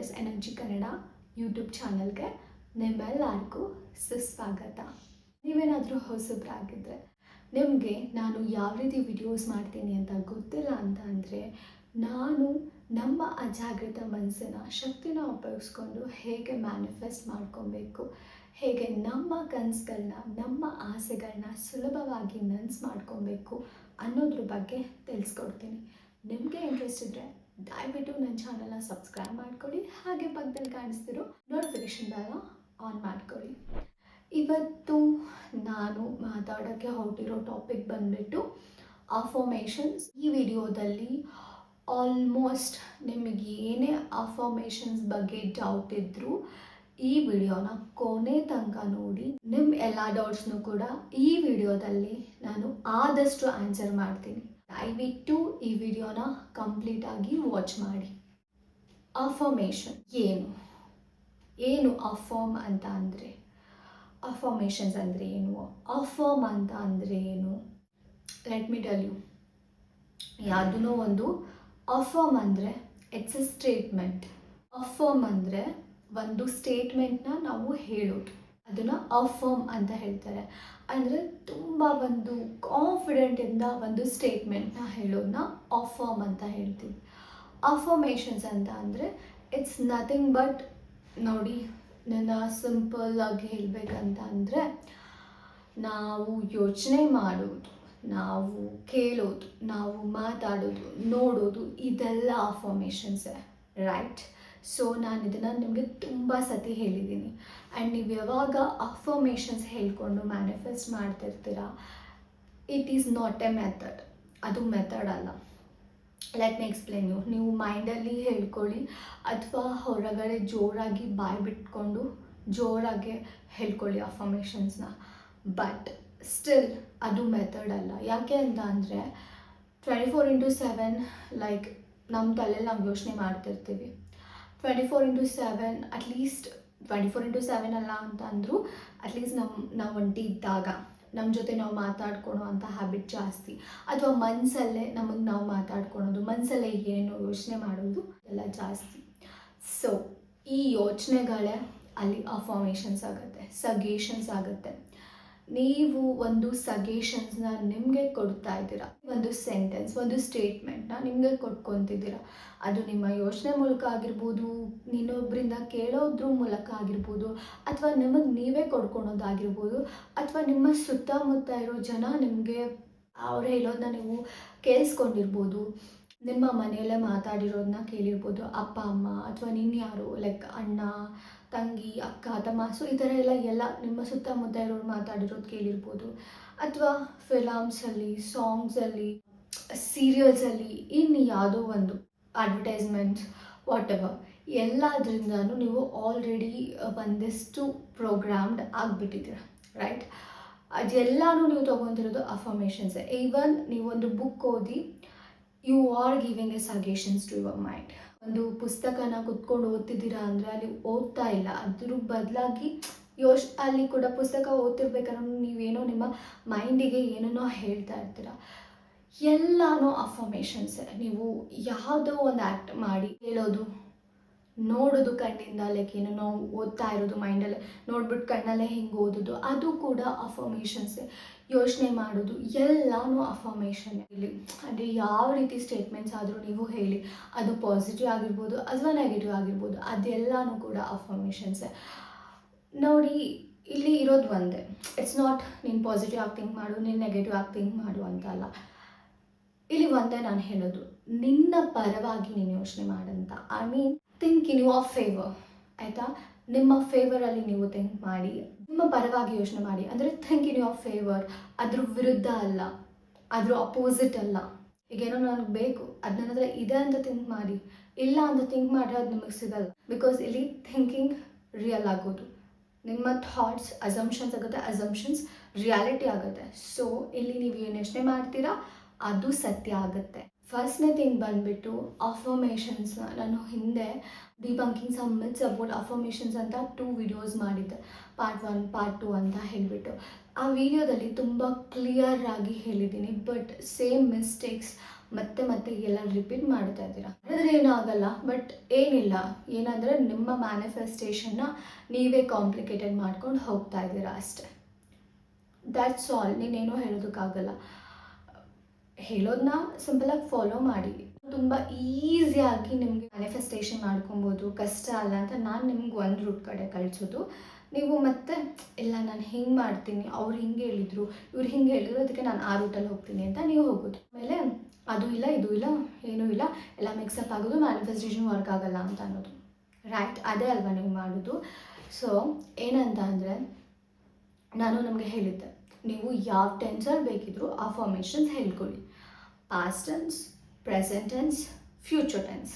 Goddess energy Kannada YouTube ಚಾನಲ್ಗೆ ನಿಮ್ಮೆಲ್ಲರಿಗೂ ಸುಸ್ವಾಗತ. ನೀವೇನಾದರೂ ಹೊಸಬ್ರಾಗಿದ್ದರೆ ನಿಮಗೆ ನಾನು ಯಾವ ರೀತಿ ವಿಡಿಯೋಸ್ ಮಾಡ್ತೀನಿ ಅಂತ ಗೊತ್ತಿಲ್ಲ ಅಂತ ಅಂದರೆ ನಾನು ನಮ್ಮ ಅಜಾಗೃತ ಮನಸ್ಸಿನ ಶಕ್ತಿನ ಉಪಯೋಗಿಸ್ಕೊಂಡು ಹೇಗೆ ಮ್ಯಾನಿಫೆಸ್ಟ್ ಮಾಡ್ಕೊಬೇಕು, ಹೇಗೆ ನಮ್ಮ ಕನಸುಗಳನ್ನ ನಮ್ಮ ಆಸೆಗಳನ್ನ ಸುಲಭವಾಗಿ ನನಸು ಮಾಡ್ಕೊಬೇಕು ಅನ್ನೋದ್ರ ಬಗ್ಗೆ ತಿಳಿಸ್ಕೊಡ್ತೀನಿ. ನಿಮಗೆ ಇಂಟ್ರೆಸ್ಟ್ ಇದ್ದರೆ ದಯವಿಟ್ಟು ನನ್ನ ಚಾನಲ್ನ ಸಬ್ಸ್ಕ್ರೈಬ್ ಮಾಡ್ಕೊಳ್ಳಿ. ಹಾಗೆ ಪಕ್ಕದಲ್ಲಿ ಕಾಣಿಸ್ತಿರೋ ನೋಟಿಫಿಕೇಶನ್ ಬೆಲ್ಲ ಆನ್ ಮಾಡ್ಕೊಳ್ಳಿ. ಇವತ್ತು ನಾನು ಮಾತಾಡೋಕ್ಕೆ ಹೊರಟಿರೋ ಟಾಪಿಕ್ ಬಂದುಬಿಟ್ಟು ಅಫರ್ಮೇಷನ್ಸ್ ಈ ವಿಡಿಯೋದಲ್ಲಿ ಆಲ್ಮೋಸ್ಟ್ ನಿಮಗೆ ಏನೇ ಅಫರ್ಮೇಷನ್ಸ್ ಬಗ್ಗೆ ಡೌಟ್ ಇದ್ದರೂ ಈ ವಿಡಿಯೋನ ಕೊನೆ ತನಕ ನೋಡಿ. ನಿಮ್ಮ ಎಲ್ಲ ಡೌಟ್ಸ್ನು ಕೂಡ ಈ ವಿಡಿಯೋದಲ್ಲಿ ನಾನು ಆದಷ್ಟು ಆನ್ಸರ್ ಮಾಡ್ತೀನಿ. ದಯವಿಟ್ಟು ಈ ವಿಡಿಯೋನ ಕಂಪ್ಲೀಟಾಗಿ ವಾಚ್ ಮಾಡಿ. ಅಫರ್ಮೇಷನ್ ಏನು? ಏನು ಅಫರ್ಮ್ ಅಂತ ಅಂದರೆ? ಅಫರ್ಮೇಷನ್ಸ್ ಅಂದರೆ ಏನು? ಅಫರ್ಮ್ ಅಂತ ಅಂದರೆ ಏನು? ಲೆಟ್ ಮಿ ಟೆಲ್ ಯು ಯಾವುದೂ ಒಂದು ಅಫರ್ಮ್ ಅಂದರೆ ಇಟ್ಸ್ ಎ ಸ್ಟೇಟ್ಮೆಂಟ್ ಅಫರ್ಮ್ ಅಂದರೆ ಒಂದು ಸ್ಟೇಟ್ಮೆಂಟ್ನ ನಾವು ಹೇಳೋದು. ಅದನ್ನು ಅಫರ್ಮ್ ಅಂತ ಹೇಳ್ತಾರೆ. ಅಂದರೆ ತುಂಬ ಒಂದು ಕಾನ್ಫಿಡೆಂಟಿಂದ ಒಂದು ಸ್ಟೇಟ್ಮೆಂಟ್ನ ಹೇಳೋದನ್ನ ಅಫರ್ಮ್ ಅಂತ ಹೇಳ್ತೀವಿ. ಅಫರ್ಮೇಷನ್ಸ್ ಅಂತ ಅಂದರೆ ಇಟ್ಸ್ ನಥಿಂಗ್ ಬಟ್ ನೋಡಿ ನನ್ನ ಸಿಂಪಲ್ ಆಗಿ ಹೇಳಬೇಕಂತ ಅಂದರೆ ನಾವು ಯೋಚನೆ ಮಾಡೋದು, ನಾವು ಕೇಳೋದು, ನಾವು ಮಾತಾಡೋದು, ನೋಡೋದು ಇದೆಲ್ಲ ಅಫರ್ಮೇಷನ್ಸೇ ರೈಟ್ ಸೊ ನಾನು ಇದನ್ನು ನಿಮಗೆ ತುಂಬ ಸತಿ ಹೇಳಿದ್ದೀನಿ. ಆ್ಯಂಡ್ ನೀವು ಯಾವಾಗ ಅಫರ್ಮೇಷನ್ಸ್ ಹೇಳ್ಕೊಂಡು manifest ಮಾಡ್ತಿರ್ತೀರ it is not a method ಅದು ಮೆಥಡ್ ಅಲ್ಲ. ಲೆಟ್ ಮಿ ಎಕ್ಸ್ಪ್ಲೇನ್ ಯು ನೀವು ಮೈಂಡಲ್ಲಿ ಹೇಳ್ಕೊಳ್ಳಿ, ಅಥವಾ ಹೊರಗಡೆ ಜೋರಾಗಿ ಬಾಯಿ ಬಿಟ್ಕೊಂಡು ಜೋರಾಗಿ ಹೇಳ್ಕೊಳ್ಳಿ ಅಫರ್ಮೇಷನ್ಸ್ನ ಬಟ್ ಸ್ಟಿಲ್ ಅದು ಮೆಥಡ್ ಅಲ್ಲ. ಯಾಕೆ ಅಂತ ಅಂದರೆ twenty four into seven like ನಮ್ಮ ತಲೆಯಲ್ಲಿ ನಾವು ಯೋಚನೆ ಮಾಡ್ತಿರ್ತೀವಿ. Twenty four into seven at least twenty four into seven ಅಲ್ಲ ಅಂತ ಅಂದರೂ ಅಟ್ಲೀಸ್ಟ್ ನಮ್ಮ ನಾವು ಒಂಟಿ ಇದ್ದಾಗ ನಮ್ಮ ಜೊತೆ ನಾವು ಮಾತಾಡ್ಕೊಳೋ ಅಂತ ಹ್ಯಾಬಿಟ್ ಜಾಸ್ತಿ. ಅಥವಾ ಮನಸ್ಸಲ್ಲೇ ನಮಗೆ ನಾವು ಮಾತಾಡ್ಕೊಳೋದು ಮನಸ್ಸಲ್ಲೇ ಏನು ಯೋಚನೆ ಮಾಡೋದು ಎಲ್ಲ ಜಾಸ್ತಿ. ಸೊ ಈ ಯೋಚನೆಗಳೇ ಅಲ್ಲಿ ಅಫಾರ್ಮೇಷನ್ಸ್ ಆಗುತ್ತೆ ಸಗೇಷನ್ಸ್ ಆಗುತ್ತೆ. ನೀವು ಒಂದು ಸಜೆಷನ್ಸ್ನ ನಿಮಗೆ ಕೊಡ್ತಾ ಇದ್ದೀರಾ? ಒಂದು ಸೆಂಟೆನ್ಸ್ ಒಂದು ಸ್ಟೇಟ್ಮೆಂಟ್ನ ನಿಮಗೆ ಕೊಟ್ಕೊತಿದ್ದೀರಾ? ಅದು ನಿಮ್ಮ ಯೋಚನೆ ಮೂಲಕ ಆಗಿರ್ಬೋದು ಇನ್ನೊಬ್ಬರಿಂದ ಕೇಳೋದ್ರ ಮೂಲಕ ಆಗಿರ್ಬೋದು, ಅಥವಾ ನಿಮಗೆ ನೀವೇ ಕೊಡ್ಕೊಳೋದಾಗಿರ್ಬೋದು, ಅಥವಾ ನಿಮ್ಮ ಸುತ್ತಮುತ್ತ ಇರೋ ಜನ ನಿಮಗೆ ಅವ್ರು ಹೇಳೋದನ್ನ ನೀವು ಕೇಳಿಸ್ಕೊಂಡಿರ್ಬೋದು, ನಿಮ್ಮ ಮನೆಯಲ್ಲೇ ಮಾತಾಡಿರೋದನ್ನ ಕೇಳಿರ್ಬೋದು, ಅಪ್ಪ, ಅಮ್ಮ, ಅಥವಾ ಯಾರು ಲೈಕ್ ಅಣ್ಣ ತಂಗಿ, ಅಕ್ಕ, ತಮ್ಮ ಸೊ ಈ ಥರ ಎಲ್ಲ ಎಲ್ಲ ನಿಮ್ಮ ಸುತ್ತಮುತ್ತ ಇರೋರು ಮಾತಾಡಿರೋದು ಕೇಳಿರ್ಬೋದು. ಅಥವಾ ಫಿಲಮ್ಸಲ್ಲಿ ಸಾಂಗ್ಸಲ್ಲಿ ಸೀರಿಯಲ್ಸಲ್ಲಿ ಇನ್ನು ಯಾವುದೋ ಒಂದು ಅಡ್ವರ್ಟೈಸ್ಮೆಂಟ್ಸ್ ವಾಟ್ ಎವರ್ ಎಲ್ಲದರಿಂದನೂ ನೀವು ಆಲ್ರೆಡಿ ಒಂದಿಷ್ಟು ಪ್ರೋಗ್ರಾಮ್ಡ್ ಆಗಿಬಿಟ್ಟಿದ್ದೀರ ರೈಟ್ ಅದೆಲ್ಲನೂ ನೀವು ತೊಗೊತಿರೋದು ಅಫರ್ಮೇಷನ್ಸ್ ಈವನ್ ನೀವೊಂದು ಬುಕ್ ಓದಿ you are giving a suggestions to your mind ಒಂದು ಪುಸ್ತಕನ ಕುತ್ಕೊಂಡು ಓದ್ತಿದ್ದೀರಾ ಅಂದರೆ ಅಲ್ಲಿ ಓದ್ತಾ ಇಲ್ಲ. ಅದ್ರ ಬದಲಾಗಿ ಯೋಶ್ ಅಲ್ಲಿ ಕೂಡ ಪುಸ್ತಕ ಓದ್ತಿರ್ಬೇಕಾದ್ರೆ ನೀವೇನೋ ನಿಮ್ಮ ಮೈಂಡಿಗೆ ಏನೇನೋ ಹೇಳ್ತಾ ಇರ್ತೀರ. ಎಲ್ಲನೂ ಅಫರ್ಮೇಷನ್ಸ್. ನೀವು ಯಾವುದೋ ಒಂದು ಆ್ಯಕ್ಟ್ ಮಾಡಿ ಹೇಳೋದು. ನೋಡೋದು ಕಣ್ಣಿಂದ ಲೈಕ್ ಏನೋ ನಾವು ಓದ್ತಾ ಇರೋದು ಮೈಂಡಲ್ಲೇ ನೋಡ್ಬಿಟ್ಟು ಕಣ್ಣಲ್ಲೇ ಹಿಂಗೆ ಓದೋದು, ಅದು ಕೂಡ ಅಫರ್ಮೇಷನ್ಸೇ ಯೋಚನೆ ಮಾಡೋದು ಎಲ್ಲನೂ ಅಫರ್ಮೇಷನ್ ಇಲ್ಲಿ ಅಂದರೆ ಯಾವ ರೀತಿ ಸ್ಟೇಟ್ಮೆಂಟ್ಸ್ ಆದರೂ ನೀವು ಹೇಳಿ, ಅದು ಪಾಸಿಟಿವ್ ಆಗಿರ್ಬೋದು ಅಥವಾ ನೆಗೆಟಿವ್ ಆಗಿರ್ಬೋದು, ಅದೆಲ್ಲನೂ ಕೂಡ ಅಫರ್ಮೇಷನ್ಸೇ ನೋಡಿ, ಇಲ್ಲಿ ಇರೋದು ಒಂದೇ ಇಟ್ಸ್ ನಾಟ್ ನೀನು ಪಾಸಿಟಿವ್ ಆಗಿ ಥಿಂಕ್ ಮಾಡು, ನೀನು ನೆಗೆಟಿವ್ ಆಗಿ ಥಿಂಕ್ ಮಾಡು ಅಂತಲ್ಲ. ಇಲ್ಲಿ ಒಂದೇ ನಾನು ಹೇಳೋದು, ನಿನ್ನ ಪರವಾಗಿ ನೀನು ಯೋಚನೆ ಮಾಡಂತ I mean think in your favour ಆಯಿತಾ? ನಿಮ್ಮ ಫೇವರಲ್ಲಿ ನೀವು ಥಿಂಕ್ ಮಾಡಿ, ನಿಮ್ಮ ಪರವಾಗಿ ಯೋಚನೆ ಮಾಡಿ. ಅಂದರೆ ಥಿಂಕ್ ಇನ್ ಯುವರ್ ಫೇವರ್ ಅದ್ರ ವಿರುದ್ಧ ಅಲ್ಲ, ಅದ್ರ ಅಪೋಸಿಟ್ ಅಲ್ಲ. ಈಗೇನೋ ನನಗೆ ಬೇಕು, ಅದು ನನ್ನ ಹತ್ರ ಇದೆ ಅಂತ ಥಿಂಕ್ ಮಾಡಿ. ಇಲ್ಲ ಅಂತ ಥಿಂಕ್ ಮಾಡಿದ್ರೆ ಅದು ನಿಮಗೆ ಸಿಗಲ್ಲ. ಬಿಕಾಸ್ ಇಲ್ಲಿ ಥಿಂಕಿಂಗ್ ರಿಯಲ್ ಆಗೋದು. ನಿಮ್ಮ ಥಾಟ್ಸ್ ಅಸಂಪ್ಷನ್ಸ್ ಆಗುತ್ತೆ. ಅಸಂಪ್ಷನ್ಸ್ ರಿಯಾಲಿಟಿ ಆಗುತ್ತೆ. ಸೊ ಇಲ್ಲಿ ನೀವು ಏನು ಯೋಚನೆ ಮಾಡ್ತೀರಾ? ಅದು ಸತ್ಯ ಆಗುತ್ತೆ. ಫಸ್ಟ್ನೇ ಥಿಂಗ್ ಬಂದುಬಿಟ್ಟು ಅಫರ್ಮೇಷನ್ಸ್ನ ನಾನು ಹಿಂದೆ debunking some myths about affirmations ಅಂತ ಟೂ ವಿಡಿಯೋಸ್ ಮಾಡಿದ್ದೆ. ಪಾರ್ಟ್ ಒನ್ ಪಾರ್ಟ್ ಟು ಅಂತ ಹೇಳಿಬಿಟ್ಟು. ಆ ವಿಡಿಯೋದಲ್ಲಿ ತುಂಬ ಕ್ಲಿಯರ್ ಆಗಿ ಹೇಳಿದ್ದೀನಿ ಬಟ್ ಸೇಮ್ ಮಿಸ್ಟೇಕ್ಸ್ ಮತ್ತೆ ಮತ್ತೆ ಎಲ್ಲ ರಿಪೀಟ್ ಮಾಡ್ತಾ ಇದ್ದೀರಾ? ಏನೂ ಆಗಲ್ಲ ಬಟ್ ಏನಿಲ್ಲ. ಏನಂದರೆ ನಿಮ್ಮ ಮ್ಯಾನಿಫೆಸ್ಟೇಷನ್ನ ನೀವೇ ಕಾಂಪ್ಲಿಕೇಟೆಡ್ ಮಾಡ್ಕೊಂಡು ಹೋಗ್ತಾ ಇದ್ದೀರಾ ಅಷ್ಟೇ. ದ್ಯಾಟ್ಸ್ ಆಲ್ ನೀನೇನೂ ಹೇಳೋದಕ್ಕಾಗಲ್ಲ. ಹೇಳೋದನ್ನ ಸಿಂಪಲಾಗಿ ಫಾಲೋ ಮಾಡಿ. ತುಂಬ ಈಸಿಯಾಗಿ ನಿಮಗೆ ಮ್ಯಾನಿಫೆಸ್ಟೇಷನ್ ಮಾಡ್ಕೊಬೋದು. ಕಷ್ಟ ಅಲ್ಲ ಅಂತ ನಾನು ನಿಮ್ಗೆ ಒಂದು ರೂಟ್ ಕಡೆ ಕಳಿಸೋದು. ನೀವು ಮತ್ತೆ, ಇಲ್ಲ ನಾನು ಹಿಂಗೆ ಮಾಡ್ತೀನಿ? ಅವ್ರು ಹಿಂಗೆ ಹೇಳಿದರು, ಇವ್ರು ಹಿಂಗೆ ಹೇಳಿದ್ರು, ಅದಕ್ಕೆ ನಾನು ಆ ರೂಟಲ್ಲಿ ಹೋಗ್ತೀನಿ ಅಂತ ನೀವು ಹೋಗೋದು. ಆಮೇಲೆ, ಅದು ಇಲ್ಲ, ಇದು ಇಲ್ಲ, ಏನೂ ಇಲ್ಲ, ಎಲ್ಲ ಮಿಕ್ಸಪ್ ಆಗೋದು ಮ್ಯಾನಿಫೆಸ್ಟೇಷನ್ ವರ್ಕ್ ಆಗಲ್ಲ ಅಂತ ಅನ್ನೋದು. ರೈಟ್ ಅದೇ ಅಲ್ವಾ ನೀವು ಮಾಡೋದು. ಸೊ ಏನಂತ ಅಂದರೆ, ನಾನು ನಮಗೆ ಹೇಳಿದ್ದೆ, ನೀವು ಯಾವ ಟೆನ್ಸಲ್ಲಿ ಬೇಕಿದ್ರು ಆ affirmations ಹೇಳ್ಕೊಳ್ಳಿ. Past tense present tense future tense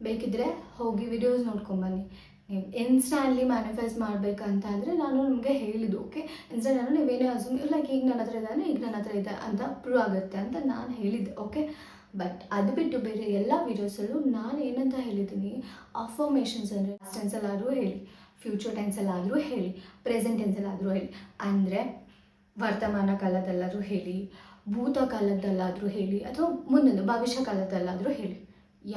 ಬೇಕಿದ್ರೆ ಹೋಗಿ ವಿಡಿಯೋಸ್ ನೋಡ್ಕೊಂಬನ್ನಿ ನೀವು ಇನ್ಸ್ಟಾಂಟ್ಲಿ ಮ್ಯಾನಿಫೆಸ್ಟ್ ಮಾಡಬೇಕಂತ ಅಂದರೆ ನಾನು ನಿಮಗೆ ಹೇಳಿದ್ದು ಓಕೆ ಇನ್ಸ್ಟಾಂಟ್ ನೀವೇನೇ ಅಸೂಮ್ ಲೈಕ್ ಈಗ ನನ್ನ ಹತ್ರ ಇದ್ದಾನೆ, ಈಗ ನನ್ನ ಹತ್ರ ಇದೆ ಅಂತ ಪ್ರೂವ್ ಆಗುತ್ತೆ ಅಂತ ನಾನು ಹೇಳಿದ್ದೆ ಓಕೆ ಬಟ್ ಅದು ಬಿಟ್ಟು ಬೇರೆ ಎಲ್ಲ ವೀಡಿಯೋಸಲ್ಲೂ ನಾನು ಏನಂತ ಹೇಳಿದ್ದೀನಿ ಅಫರ್ಮೇಷನ್ಸ್ ಅಂದರೆ ಟೆನ್ಸಲ್ಲಾದರೂ ಹೇಳಿ ಫ್ಯೂಚರ್ ಟೆನ್ಸಲ್ಲಾದರೂ ಹೇಳಿ ಪ್ರೆಸೆಂಟ್ ಟೆನ್ಸಲ್ಲಾದರೂ ಹೇಳಿ. ಅಂದರೆ, ವರ್ತಮಾನ ಕಾಲದಲ್ಲಾದರೂ ಹೇಳಿ ಭೂತಕಾಲದಲ್ಲಾದರೂ ಹೇಳಿ ಅಥವಾ ಮುಂದೊಂದು ಭವಿಷ್ಯ ಕಾಲದಲ್ಲಾದರೂ ಹೇಳಿ.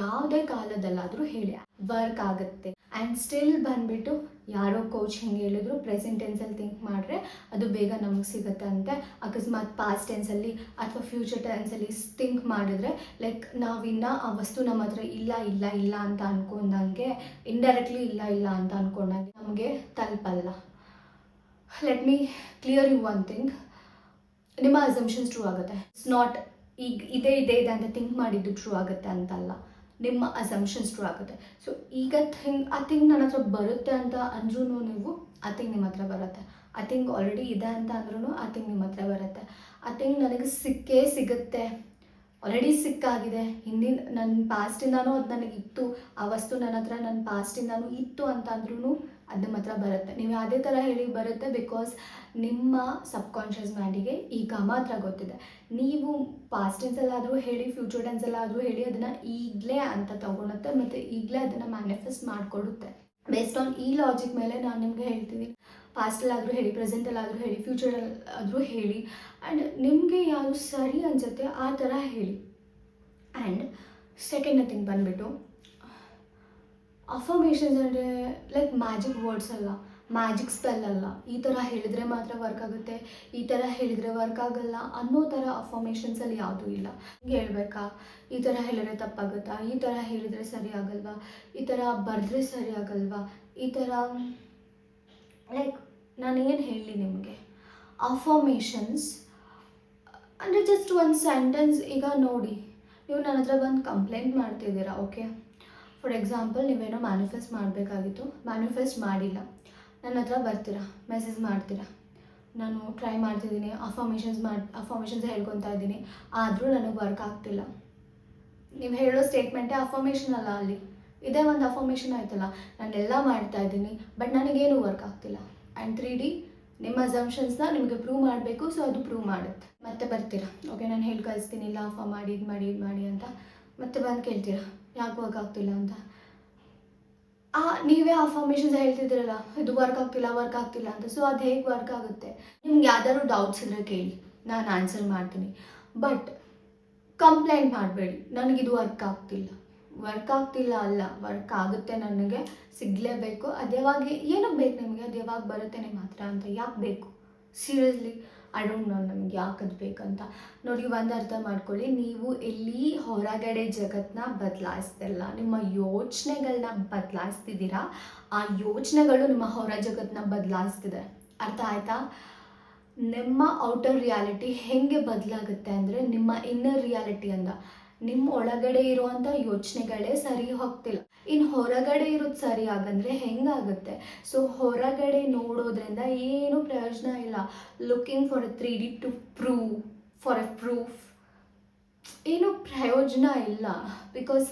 ಯಾವುದೇ ಕಾಲದಲ್ಲಾದರೂ ಹೇಳಿ. ವರ್ಕ್ ಆಗುತ್ತೆ. ಆ್ಯಂಡ್ ಸ್ಟಿಲ್ ಬಂದುಬಿಟ್ಟು ಯಾರೋ ಕೋಚ್ ಹೆಂಗೆ ಹೇಳಿದ್ರು ಪ್ರೆಸೆಂಟ್ ಟೆನ್ಸಲ್ಲಿ ಥಿಂಕ್ ಮಾಡಿದ್ರೆ ಅದು ಬೇಗ ನಮಗೆ ಸಿಗುತ್ತೆ ಅಂತೆ. ಅಕಸ್ಮಾತ್ ಪಾಸ್ಟ್ ಟೆನ್ಸಲ್ಲಿ ಅಥವಾ ಫ್ಯೂಚರ್ ಟೆನ್ಸಲ್ಲಿ ಥಿಂಕ್ ಮಾಡಿದ್ರೆ ಲೈಕ್ ನಾವಿನ್ನ ಆ ವಸ್ತು ನಮ್ಮ ಹತ್ರ ಇಲ್ಲ ಇಲ್ಲ ಇಲ್ಲ ಅಂತ ಅಂದ್ಕೊಂಡಂಗೆ ಇಂಡೈರೆಕ್ಟ್ಲಿ ಇಲ್ಲ ಇಲ್ಲ ಅಂತ ಅಂದ್ಕೊಂಡಂಗೆ ನಮಗೆ ತಲುಪಲ್ಲ. Let me clear you one thing ನಿಮ್ಮ ಅಸಂಪ್ಷನ್ಸ್ ಟ್ರೂ ಆಗುತ್ತೆ. ಇಟ್ಸ್ ನಾಟ್ ಈಗ ಇದೇ ಇದೇ, ಇದೆ ಅಂತ ಥಿಂಕ್ ಮಾಡಿದ್ದು ಟ್ರೂ ಆಗುತ್ತೆ ಅಂತಲ್ಲ. ನಿಮ್ಮ ಅಸಂಪ್ಷನ್ಸ್ ಟ್ರೂ ಆಗುತ್ತೆ. ಸೊ ಈಗ ಥಿಂಕ್ ಆ ಥಿಂಕ್ ನನ್ನ ಹತ್ರ ಬರುತ್ತೆ ಅಂತ ಅಂದ್ರೂ ನೀವು, ಆ ಥಿಂಕ್ ನಿಮ್ಮ ಹತ್ರ ಬರುತ್ತೆ. ಆ ಥಿಂಕ್ ಆಲ್ರೆಡಿ ಇದೆ ಅಂತ ಅಂದ್ರೂ ಆ ಥಿಂಕ್ ನಿಮ್ಮ ಹತ್ರ ಬರುತ್ತೆ. ಆ ಥಿಂಕ್ ನನಗೆ ಸಿಕ್ಕೇ ಸಿಗುತ್ತೆ. ಆಲ್ರೆಡಿ ಸಿಕ್ಕಾಗಿದೆ. ಹಿಂದಿನ ನನ್ನ ಪಾಸ್ಟಿಂದಾನೂ ಅದು ನನಗಿತ್ತು. ಆ ವಸ್ತು ನನ್ನ ಹತ್ರ ನನ್ನ ಪಾಸ್ಟಿಂದಾನೂ ಇತ್ತು ಅಂತ ಅಂದ್ರೂ ಅದು ಮಾತ್ರ ಬರುತ್ತೆ. ನೀವು ಯಾವುದೇ ಥರ ಹೇಳಿ ಬರುತ್ತೆ ಬಿಕಾಸ್ ನಿಮ್ಮ ಸಬ್ಕಾನ್ಷಿಯಸ್ ಮೈಂಡಿಗೆ ಈಗ ಮಾತ್ರ ಗೊತ್ತಿದೆ. ನೀವು ಪಾಸ್ಟ್ ಟೆನ್ಸಲ್ಲಾದರೂ ಹೇಳಿ ಫ್ಯೂಚರ್ ಟೆನ್ಸಲ್ಲಾದರೂ ಹೇಳಿ ಅದನ್ನು ಈಗಲೇ ಅಂತ ತಗೊಳುತ್ತೆ ಮತ್ತು ಈಗಲೇ ಅದನ್ನು ಮ್ಯಾನಿಫೆಸ್ಟ್ ಮಾಡಿಕೊಡುತ್ತೆ. ಬೇಸ್ಡ್ ಆನ್ ಈ ಲಾಜಿಕ್ ಮೇಲೆ ನಾನು ನಿಮಗೆ ಹೇಳ್ತೀನಿ. ಪಾಸ್ಟಲ್ಲಾದರೂ ಹೇಳಿ ಪ್ರೆಸೆಂಟಲ್ಲಾದರೂ ಹೇಳಿ ಫ್ಯೂಚರಲ್ಲಿ ಆದರೂ ಹೇಳಿ ಆ್ಯಂಡ್ ನಿಮಗೆ ಯಾವುದು ಸರಿ ಅನಿಸುತ್ತೆ ಆ ಥರ ಹೇಳಿ. ಆ್ಯಂಡ್ ಸೆಕೆಂಡ್ ಥಿಂಗ್ ಬಂದುಬಿಟ್ಟು ಅಫರ್ಮೇಷನ್ಸ್ ಅಂದರೆ ಲೈಕ್ ಮ್ಯಾಜಿಕ್ ವರ್ಡ್ಸ್ ಅಲ್ಲ ಮ್ಯಾಜಿಕ್ ಸ್ಪೆಲ್ ಅಲ್ಲ. ಈ ಥರ ಹೇಳಿದರೆ ಮಾತ್ರ ವರ್ಕ್ ಆಗುತ್ತೆ, ಈ ಥರ ಹೇಳಿದರೆ ವರ್ಕ್ ಆಗಲ್ಲ ಅನ್ನೋ ಥರ ಅಫರ್ಮೇಷನ್ಸಲ್ಲಿ ಯಾವುದೂ ಇಲ್ಲ. ಹಿಂಗೆ ಹೇಳ್ಬೇಕಾ? ಈ ಥರ ಹೇಳಿದ್ರೆ ತಪ್ಪಾಗುತ್ತಾ? ಈ ಥರ ಹೇಳಿದರೆ ಸರಿ ಆಗಲ್ವಾ? ಈ ಥರ ಬರೆದ್ರೆ ಸರಿ ಆಗಲ್ವಾ? ಈ ಥರ ಲೈಕ್ ನಾನು ಏನು ಹೇಳಲಿ ನಿಮಗೆ? ಅಫರ್ಮೇಷನ್ಸ್ ಅಂದರೆ ಜಸ್ಟ್ ಒಂದು ಸೆಂಟೆನ್ಸ್ ಈಗ ನೋಡಿ. ನೀವು ನನ್ನ ಹತ್ರ ಬಂದು ಕಂಪ್ಲೇಂಟ್ ಮಾಡ್ತಿದ್ದೀರಾ ಓಕೆ ಫಾರ್ ಎಕ್ಸಾಂಪಲ್ ನೀವೇನೋ ಮ್ಯಾನಿಫೆಸ್ಟ್ ಮಾಡಬೇಕಾಗಿತ್ತು ಮ್ಯಾನಿಫೆಸ್ಟ್ ಮಾಡಿಲ್ಲ. ನನ್ನ ಹತ್ರ ಬರ್ತೀರಾ? ಮೆಸೇಜ್ ಮಾಡ್ತೀರಾ? ನಾನು ಟ್ರೈ ಮಾಡ್ತಿದ್ದೀನಿ ಅಫಾರ್ಮೇಷನ್ಸ್ ಮಾಡಿ ಅಫಾರ್ಮೇಷನ್ಸ್ ಹೇಳ್ಕೊತಾ ಇದ್ದೀನಿ. ಆದರೂ ನನಗೆ ವರ್ಕ್ ಆಗ್ತಿಲ್ಲ. ನೀವು ಹೇಳೋ ಸ್ಟೇಟ್ಮೆಂಟೇ ಅಫರ್ಮೇಷನ್ ಅಲ್ಲ ಅಲ್ಲಿ. ಇದೇ ಒಂದು ಅಫರ್ಮೇಷನ್ ಆಯ್ತಲ್ಲ, ನಾನೆಲ್ಲ ಮಾಡ್ತಾ ಇದ್ದೀನಿ ಬಟ್ ನನಗೇನು ವರ್ಕ್ ಆಗ್ತಿಲ್ಲ. ಆ್ಯಂಡ್ ತ್ರೀ ಡಿ ನಿಮ್ಮ ಅಸಂಪ್ಷನ್ಸ್ನ ನಿಮಗೆ ಪ್ರೂವ್ ಮಾಡಬೇಕು ಸೊ ಅದು ಪ್ರೂವ್ ಮಾಡುತ್ತೆ. ಮತ್ತೆ ಬರ್ತೀರಾ? ಓಕೆ ನಾನು ಹೇಳಿ ಕಳಿಸ್ತೀನಿ ಇಲ್ಲ ಆಫರ್ ಮಾಡಿ, ಇದು ಮಾಡಿ ಇದು ಮಾಡಿ ಅಂತ. ಮತ್ತೆ ಬಂದು ಕೇಳ್ತೀರಾ? ಯಾಕೆ ವರ್ಕ್ ಆಗ್ತಿಲ್ಲ ಅಂತ? ಆ, ನೀವೇ ಅಫರ್ಮೇಷನ್ಸ್ ಹೇಳ್ತಿದ್ದೀರಲ್ಲ, ಇದು ವರ್ಕ್ ಆಗ್ತಿಲ್ಲ ವರ್ಕ್ ಆಗ್ತಿಲ್ಲ ಅಂತ. ಸೊ ಅದು ಹೇಗೆ ವರ್ಕ್ ಆಗುತ್ತೆ? ನಿಮ್ಗೆ ಯಾವ್ದಾದ್ರು ಡೌಟ್ಸ್ ಇದ್ರೆ ಕೇಳಿ. ನಾನು ಆನ್ಸರ್ ಮಾಡ್ತೀನಿ. ಬಟ್ ಕಂಪ್ಲೇಂಟ್ ಮಾಡಬೇಡಿ. ನನಗಿದು ವರ್ಕ್ ಆಗ್ತಿಲ್ಲ. ವರ್ಕ್ ಆಗ್ತಿಲ್ಲ ಅಲ್ಲ. ವರ್ಕ್ ಆಗುತ್ತೆ ನನಗೆ. ಸಿಗಲೇಬೇಕು. ಅದು ಯಾವಾಗ ಏನಕ್ಕೆ ಬೇಕು ನಿಮಗೆ? ಅದು ಯಾವಾಗ ಬರುತ್ತೆ ನಿಮ್ಮ ಹತ್ರ ಅಂತ. ಯಾಕೆ ಬೇಕು? ಸೀರಿಯಸ್ಲಿ ಐ ಡೋಂಟ್ ನೋ ನಮ್ಗೆ ಯಾಕೆ ಅದು ಬೇಕಂತ. ನೋಡಿ, ಒಂದು ಅರ್ಥ ಮಾಡ್ಕೊಳ್ಳಿ. ನೀವು ಎಲ್ಲಿ ಹೊರಗಡೆ ಜಗತ್ತನ್ನ ಬದಲಾಯಿಸ್ತಿಲ್ಲ ನಿಮ್ಮ ಯೋಚನೆಗಳನ್ನ ಬದಲಾಯಿಸ್ತಿದ್ದೀರಾ? ಆ ಯೋಚನೆಗಳು ನಿಮ್ಮ ಹೊರ ಜಗತ್ತನ್ನ ಬದಲಾಯಿಸ್ತಿದೆ. ಅರ್ಥ ಆಯ್ತಾ? ನಿಮ್ಮ ಔಟರ್ ರಿಯಾಲಿಟಿ ಹೇಗೆ ಬದಲಾಗುತ್ತೆ ಅಂದರೆ ನಿಮ್ಮ ಇನ್ನರ್ ರಿಯಾಲಿಟಿ ಅಂದ. ನಿಮ್ಮ ಒಳಗಡೆ ಇರುವಂಥ ಯೋಚನೆಗಳೇ ಸರಿ ಹೋಗ್ತಿಲ್ಲ. ಇನ್ನು ಹೊರಗಡೆ ಇರೋದು ಸರಿ ಆಗಂದ್ರೆ ಹೆಂಗಾಗುತ್ತೆ ಸೊ ಹೊರಗಡೆ ನೋಡೋದ್ರಿಂದ ಏನು ಪ್ರಯೋಜನ ಇಲ್ಲ. Looking for a three D to prove for a proof ಏನು ಪ್ರಯೋಜನ ಇಲ್ಲ. ಬಿಕಾಸ್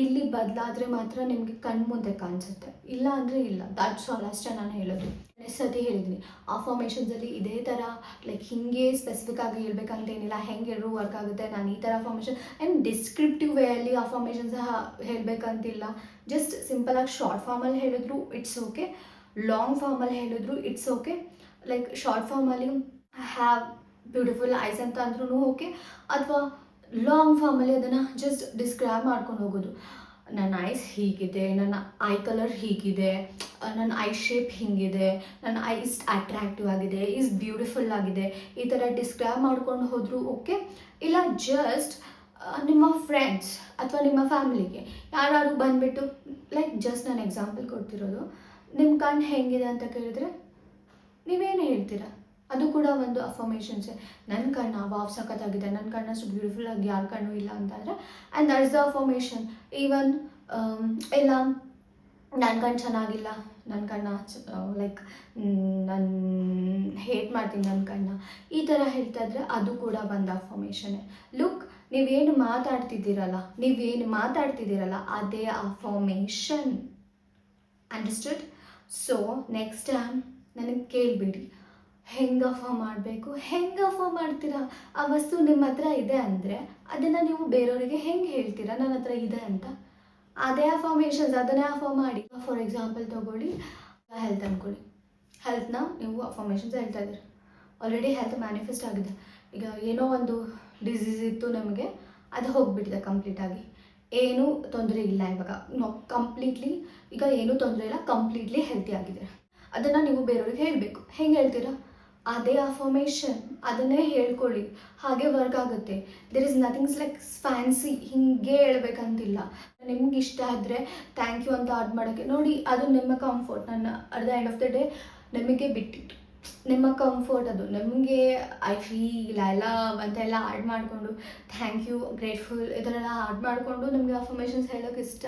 ಇಲ್ಲಿ ಬದಲಾದರೆ ಮಾತ್ರ ನಿಮಗೆ ಕಣ್ಮುಂದೆ ಕಾಣಿಸುತ್ತೆ. ಇಲ್ಲ ಅಂದರೆ ಇಲ್ಲ. ದಾಟ್ಸ್ ಆಲ್ ಅಷ್ಟೇ ನಾನು ಹೇಳೋದು. ಸತಿ ಹೇಳಿದ್ದೀನಿ ಫಾರ್ಮೇಷನ್ಸಲ್ಲಿ ಇದೇ ಥರ ಲೈಕ್ ಹಿಂಗೆ ಸ್ಪೆಸಿಫಿಕ್ ಆಗಿ ಹೇಳ್ಬೇಕಂತ ಏನಿಲ್ಲ ಹೆಂಗೆ ಹೇಳಿದ್ರು ವರ್ಕ್ ಆಗುತ್ತೆ, ನಾನು ಈ ಥರ ಫಾರ್ಮೇಷನ್ ಆ್ಯಂಡ್ ಡಿಸ್ಕ್ರಿಪ್ಟಿವ್ ವೇ ಅಲ್ಲಿ ಆ ಫಾರ್ಮೇಷನ್ ಸಹ ಹೇಳಬೇಕಂತಿಲ್ಲ. ಜಸ್ಟ್ ಸಿಂಪಲಾಗಿ ಶಾರ್ಟ್ ಫಾರ್ಮಲ್ಲಿ ಹೇಳಿದ್ರು ಇಟ್ಸ್ ಓಕೆ ಲಾಂಗ್ ಫಾರ್ಮಲ್ಲಿ ಹೇಳಿದ್ರು ಇಟ್ಸ್ ಓಕೆ ಲೈಕ್ ಶಾರ್ಟ್ ಫಾರ್ಮಲ್ಲಿ ಹ್ಯಾವ್ ಬ್ಯೂಟಿಫುಲ್ ಐಸ್ ಅಂತ ಅಂದ್ರೂ ಓಕೆ ಅಥವಾ ಲಾಂಗ್ ಫಾರ್ಮಲ್ಲಿ ಅದನ್ನು ಜಸ್ಟ್ ಡಿಸ್ಕ್ರೈಬ್ ಮಾಡ್ಕೊಂಡು ಹೋಗೋದು. ನನ್ನ ಐಸ್ ಹೀಗಿದೆ, ನನ್ನ ಐ ಕಲರ್ ಹೀಗಿದೆ ನನ್ನ ಐ ಶೇಪ್ ಹೀಗಿದೆ, ನನ್ನ ಐ ಇಷ್ಟು ಅಟ್ರಾಕ್ಟಿವ್ ಆಗಿದೆ ಇಸ್ ಬ್ಯೂಟಿಫುಲ್ ಆಗಿದೆ. ಈ ಥರ ಡಿಸ್ಕ್ರೈಬ್ ಮಾಡ್ಕೊಂಡು ಹೋದರೂ ಓಕೆ ಇಲ್ಲ ಜಸ್ಟ್ ನಿಮ್ಮ ಫ್ರೆಂಡ್ಸ್ ಅಥವಾ ನಿಮ್ಮ ಫ್ಯಾಮಿಲಿಗೆ ಯಾರು ಬಂದುಬಿಟ್ಟು ಲೈಕ್ ಜಸ್ಟ್ ನಾನು ಎಕ್ಸಾಂಪಲ್ ಕೊಡ್ತಿರೋದು. ನಿಮ್ಮ ಕಣ್ಣು ಹೆಂಗಿದೆ ಅಂತ ಕೇಳಿದ್ರೆ ನೀವೇನು ಹೇಳ್ತೀರಾ? ಅದು ಕೂಡ ಒಂದು ಅಫರ್ಮೇಷನ್ಸೇ ನನ್ನ ಕಣ್ಣ ವಾವ್ ಸಖತ್ತಾಗಿದೆ ನನ್ನ ಕಣ್ಣಷ್ಟು ಬ್ಯೂಟಿಫುಲ್ ಆಗಿ ಯಾರ ಕಣ್ಣು ಇಲ್ಲ ಅಂತಂದರೆ and that is the affirmation even ಇಲ್ಲ ನನ್ನ ಕಣ್ಣು ಚೆನ್ನಾಗಿಲ್ಲ ನನ್ನ ಕಣ್ಣ ಲೈಕ್ ನನ್ನ ಹೇಟ್ ಮಾಡ್ತೀನಿ ನನ್ನ ಕಣ್ಣ. ಈ ಥರ ಹೇಳ್ತಾ ಇದ್ರೆ ಅದು ಕೂಡ ಒಂದು ಅಫರ್ಮೇಷನ್ನೇ ಲುಕ್ ನೀವೇನು ಮಾತಾಡ್ತಿದ್ದೀರಲ್ಲ ನೀವೇನು ಮಾತಾಡ್ತಿದ್ದೀರಲ್ಲ, ಅದೇ affirmation understood so next time ನನಗೆ ಕೇಳಬೇಡಿ. ಹೆಂಗೆ ಅಫ ಮಾಡಬೇಕು? ಹೆಂಗೆ ಅಫ ಮಾಡ್ತೀರಾ? ಆ ವಸ್ತು ನಿಮ್ಮ ಹತ್ರ ಇದೆ ಅಂದರೆ ಅದನ್ನು ನೀವು ಬೇರೆಯವರಿಗೆ ಹೆಂಗೆ ಹೇಳ್ತೀರಾ? ನನ್ನ ಹತ್ರ ಇದೆ ಅಂತ. ಅದೇ ಅಫಾರ್ಮೇಷನ್ಸ್ ಅದನ್ನೇ ಅಫ ಮಾಡಿ. ಫಾರ್ ಎಕ್ಸಾಂಪಲ್ ತೊಗೊಳ್ಳಿ ಹೆಲ್ತ್ ಅಂದ್ಕೊಳ್ಳಿ ಹೆಲ್ತ್ನ ನೀವು ಅಫಾರ್ಮೇಷನ್ಸ್ ಹೇಳ್ತಾ ಇದ್ದೀರಿ? ಆಲ್ರೆಡಿ ಹೆಲ್ತ್ ಮ್ಯಾನಿಫೆಸ್ಟ್ ಆಗಿದೆ. ಈಗ ಏನೋ ಒಂದು ಡಿಸೀಸ್ ಇತ್ತು ನಮಗೆ, ಅದು ಹೋಗ್ಬಿಟ್ಟಿದೆ ಕಂಪ್ಲೀಟಾಗಿ ಏನೂ ತೊಂದರೆ ಇಲ್ಲ ಇವಾಗ. ನೋ ಕಂಪ್ಲೀಟ್ಲಿ ಈಗ ಏನೂ ತೊಂದರೆ ಇಲ್ಲ ಕಂಪ್ಲೀಟ್ಲಿ ಹೆಲ್ತಿ ಆಗಿದೆ. ಅದನ್ನು ನೀವು ಬೇರೆಯವ್ರಿಗೆ ಹೇಳಬೇಕು. ಹೆಂಗೆ ಹೇಳ್ತೀರಾ? ಅದೇ ಅಫರ್ಮೇಷನ್ ಅದನ್ನೇ ಹೇಳ್ಕೊಳ್ಳಿ. ಹಾಗೆ ವರ್ಕ್ ಆಗುತ್ತೆ. There is nothings like fancy ಹಿಂಗೆ ಹೇಳ್ಬೇಕಂತಿಲ್ಲ. ನಿಮ್ಗೆ ಇಷ್ಟ ಆದರೆ ಥ್ಯಾಂಕ್ ಯು ಅಂತ ಆಡ್ ಮಾಡೋಕ್ಕೆ. ನೋಡಿ, ಅದು ನಿಮ್ಮ ಕಂಫರ್ಟ್ ನನ್ನ at the end of the day ನಿಮಗೆ ಬಿಟ್ಟಿತ್ತು. ನಿಮ್ಮ ಕಂಫರ್ಟ್ ಅದು. ನಿಮಗೆ ಐ ಫೀಲ್ ಐ ಎಲ್ಲ ಅಂತೆಲ್ಲ ಆಡ್ ಮಾಡಿಕೊಂಡು ಥ್ಯಾಂಕ್ ಯು ಗ್ರೇಟ್ಫುಲ್ ಇದನ್ನೆಲ್ಲ ಆಡ್ ಮಾಡಿಕೊಂಡು ನಿಮಗೆ ಅಫರ್ಮೇಷನ್ಸ್ ಹೇಳೋಕೆ ಇಷ್ಟ.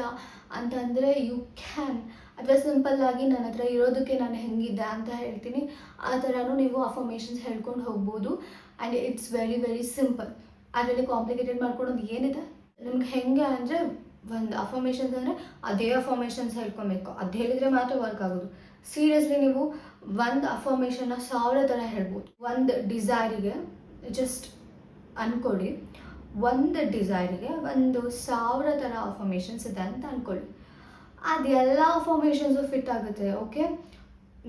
ಅಂತಂದರೆ ಯು ಕ್ಯಾನ್ ಅಥವಾ ಸಿಂಪಲ್ ಆಗಿ ನನ್ನ ಹತ್ರ ಇರೋದಕ್ಕೆ ನಾನು ಹೆಂಗಿದ್ದೆ ಅಂತ ಹೇಳ್ತೀನಿ. ಆ ಥರನೂ ನೀವು ಅಫರ್ಮೇಷನ್ಸ್ ಹೇಳ್ಕೊಂಡು ಹೋಗ್ಬೋದು. And it's very very simple ಅದರಲ್ಲಿ ಕಾಂಪ್ಲಿಕೇಟೆಡ್ ಮಾಡ್ಕೊಳೋದು ಏನಿದೆ? ನಿಮ್ಗೆ ಹೆಂಗೆ ಅಂದರೆ ಒಂದು ಅಫರ್ಮೇಷನ್ಸ್ ಅಂದರೆ ಅದೇ ಅಫರ್ಮೇಷನ್ಸ್ ಹೇಳ್ಕೊಬೇಕು. ಅದು ಹೇಳಿದರೆ ಮಾತ್ರ ವರ್ಕ್ ಆಗೋದು. ಸೀರಿಯಸ್ಲಿ ನೀವು ಒಂದು ಅಫರ್ಮೇಷನ್ನ ಸಾವಿರ ಥರ ಹೇಳ್ಬೋದು. ಒಂದು ಡಿಸೈರಿಗೆ ಜಸ್ಟ್ ಅಂದ್ಕೊಳ್ಳಿ ಒಂದು ಡಿಸೈರಿಗೆ ಒಂದು ಸಾವಿರ ಥರ ಅಫರ್ಮೇಷನ್ಸ್ ಇದೆ ಅಂತ ಅಂದ್ಕೊಳ್ಳಿ ಅದೆಲ್ಲ ಫಾರ್ಮೇಷನ್ಸು ಫಿಟ್ ಆಗುತ್ತೆ ಓಕೆ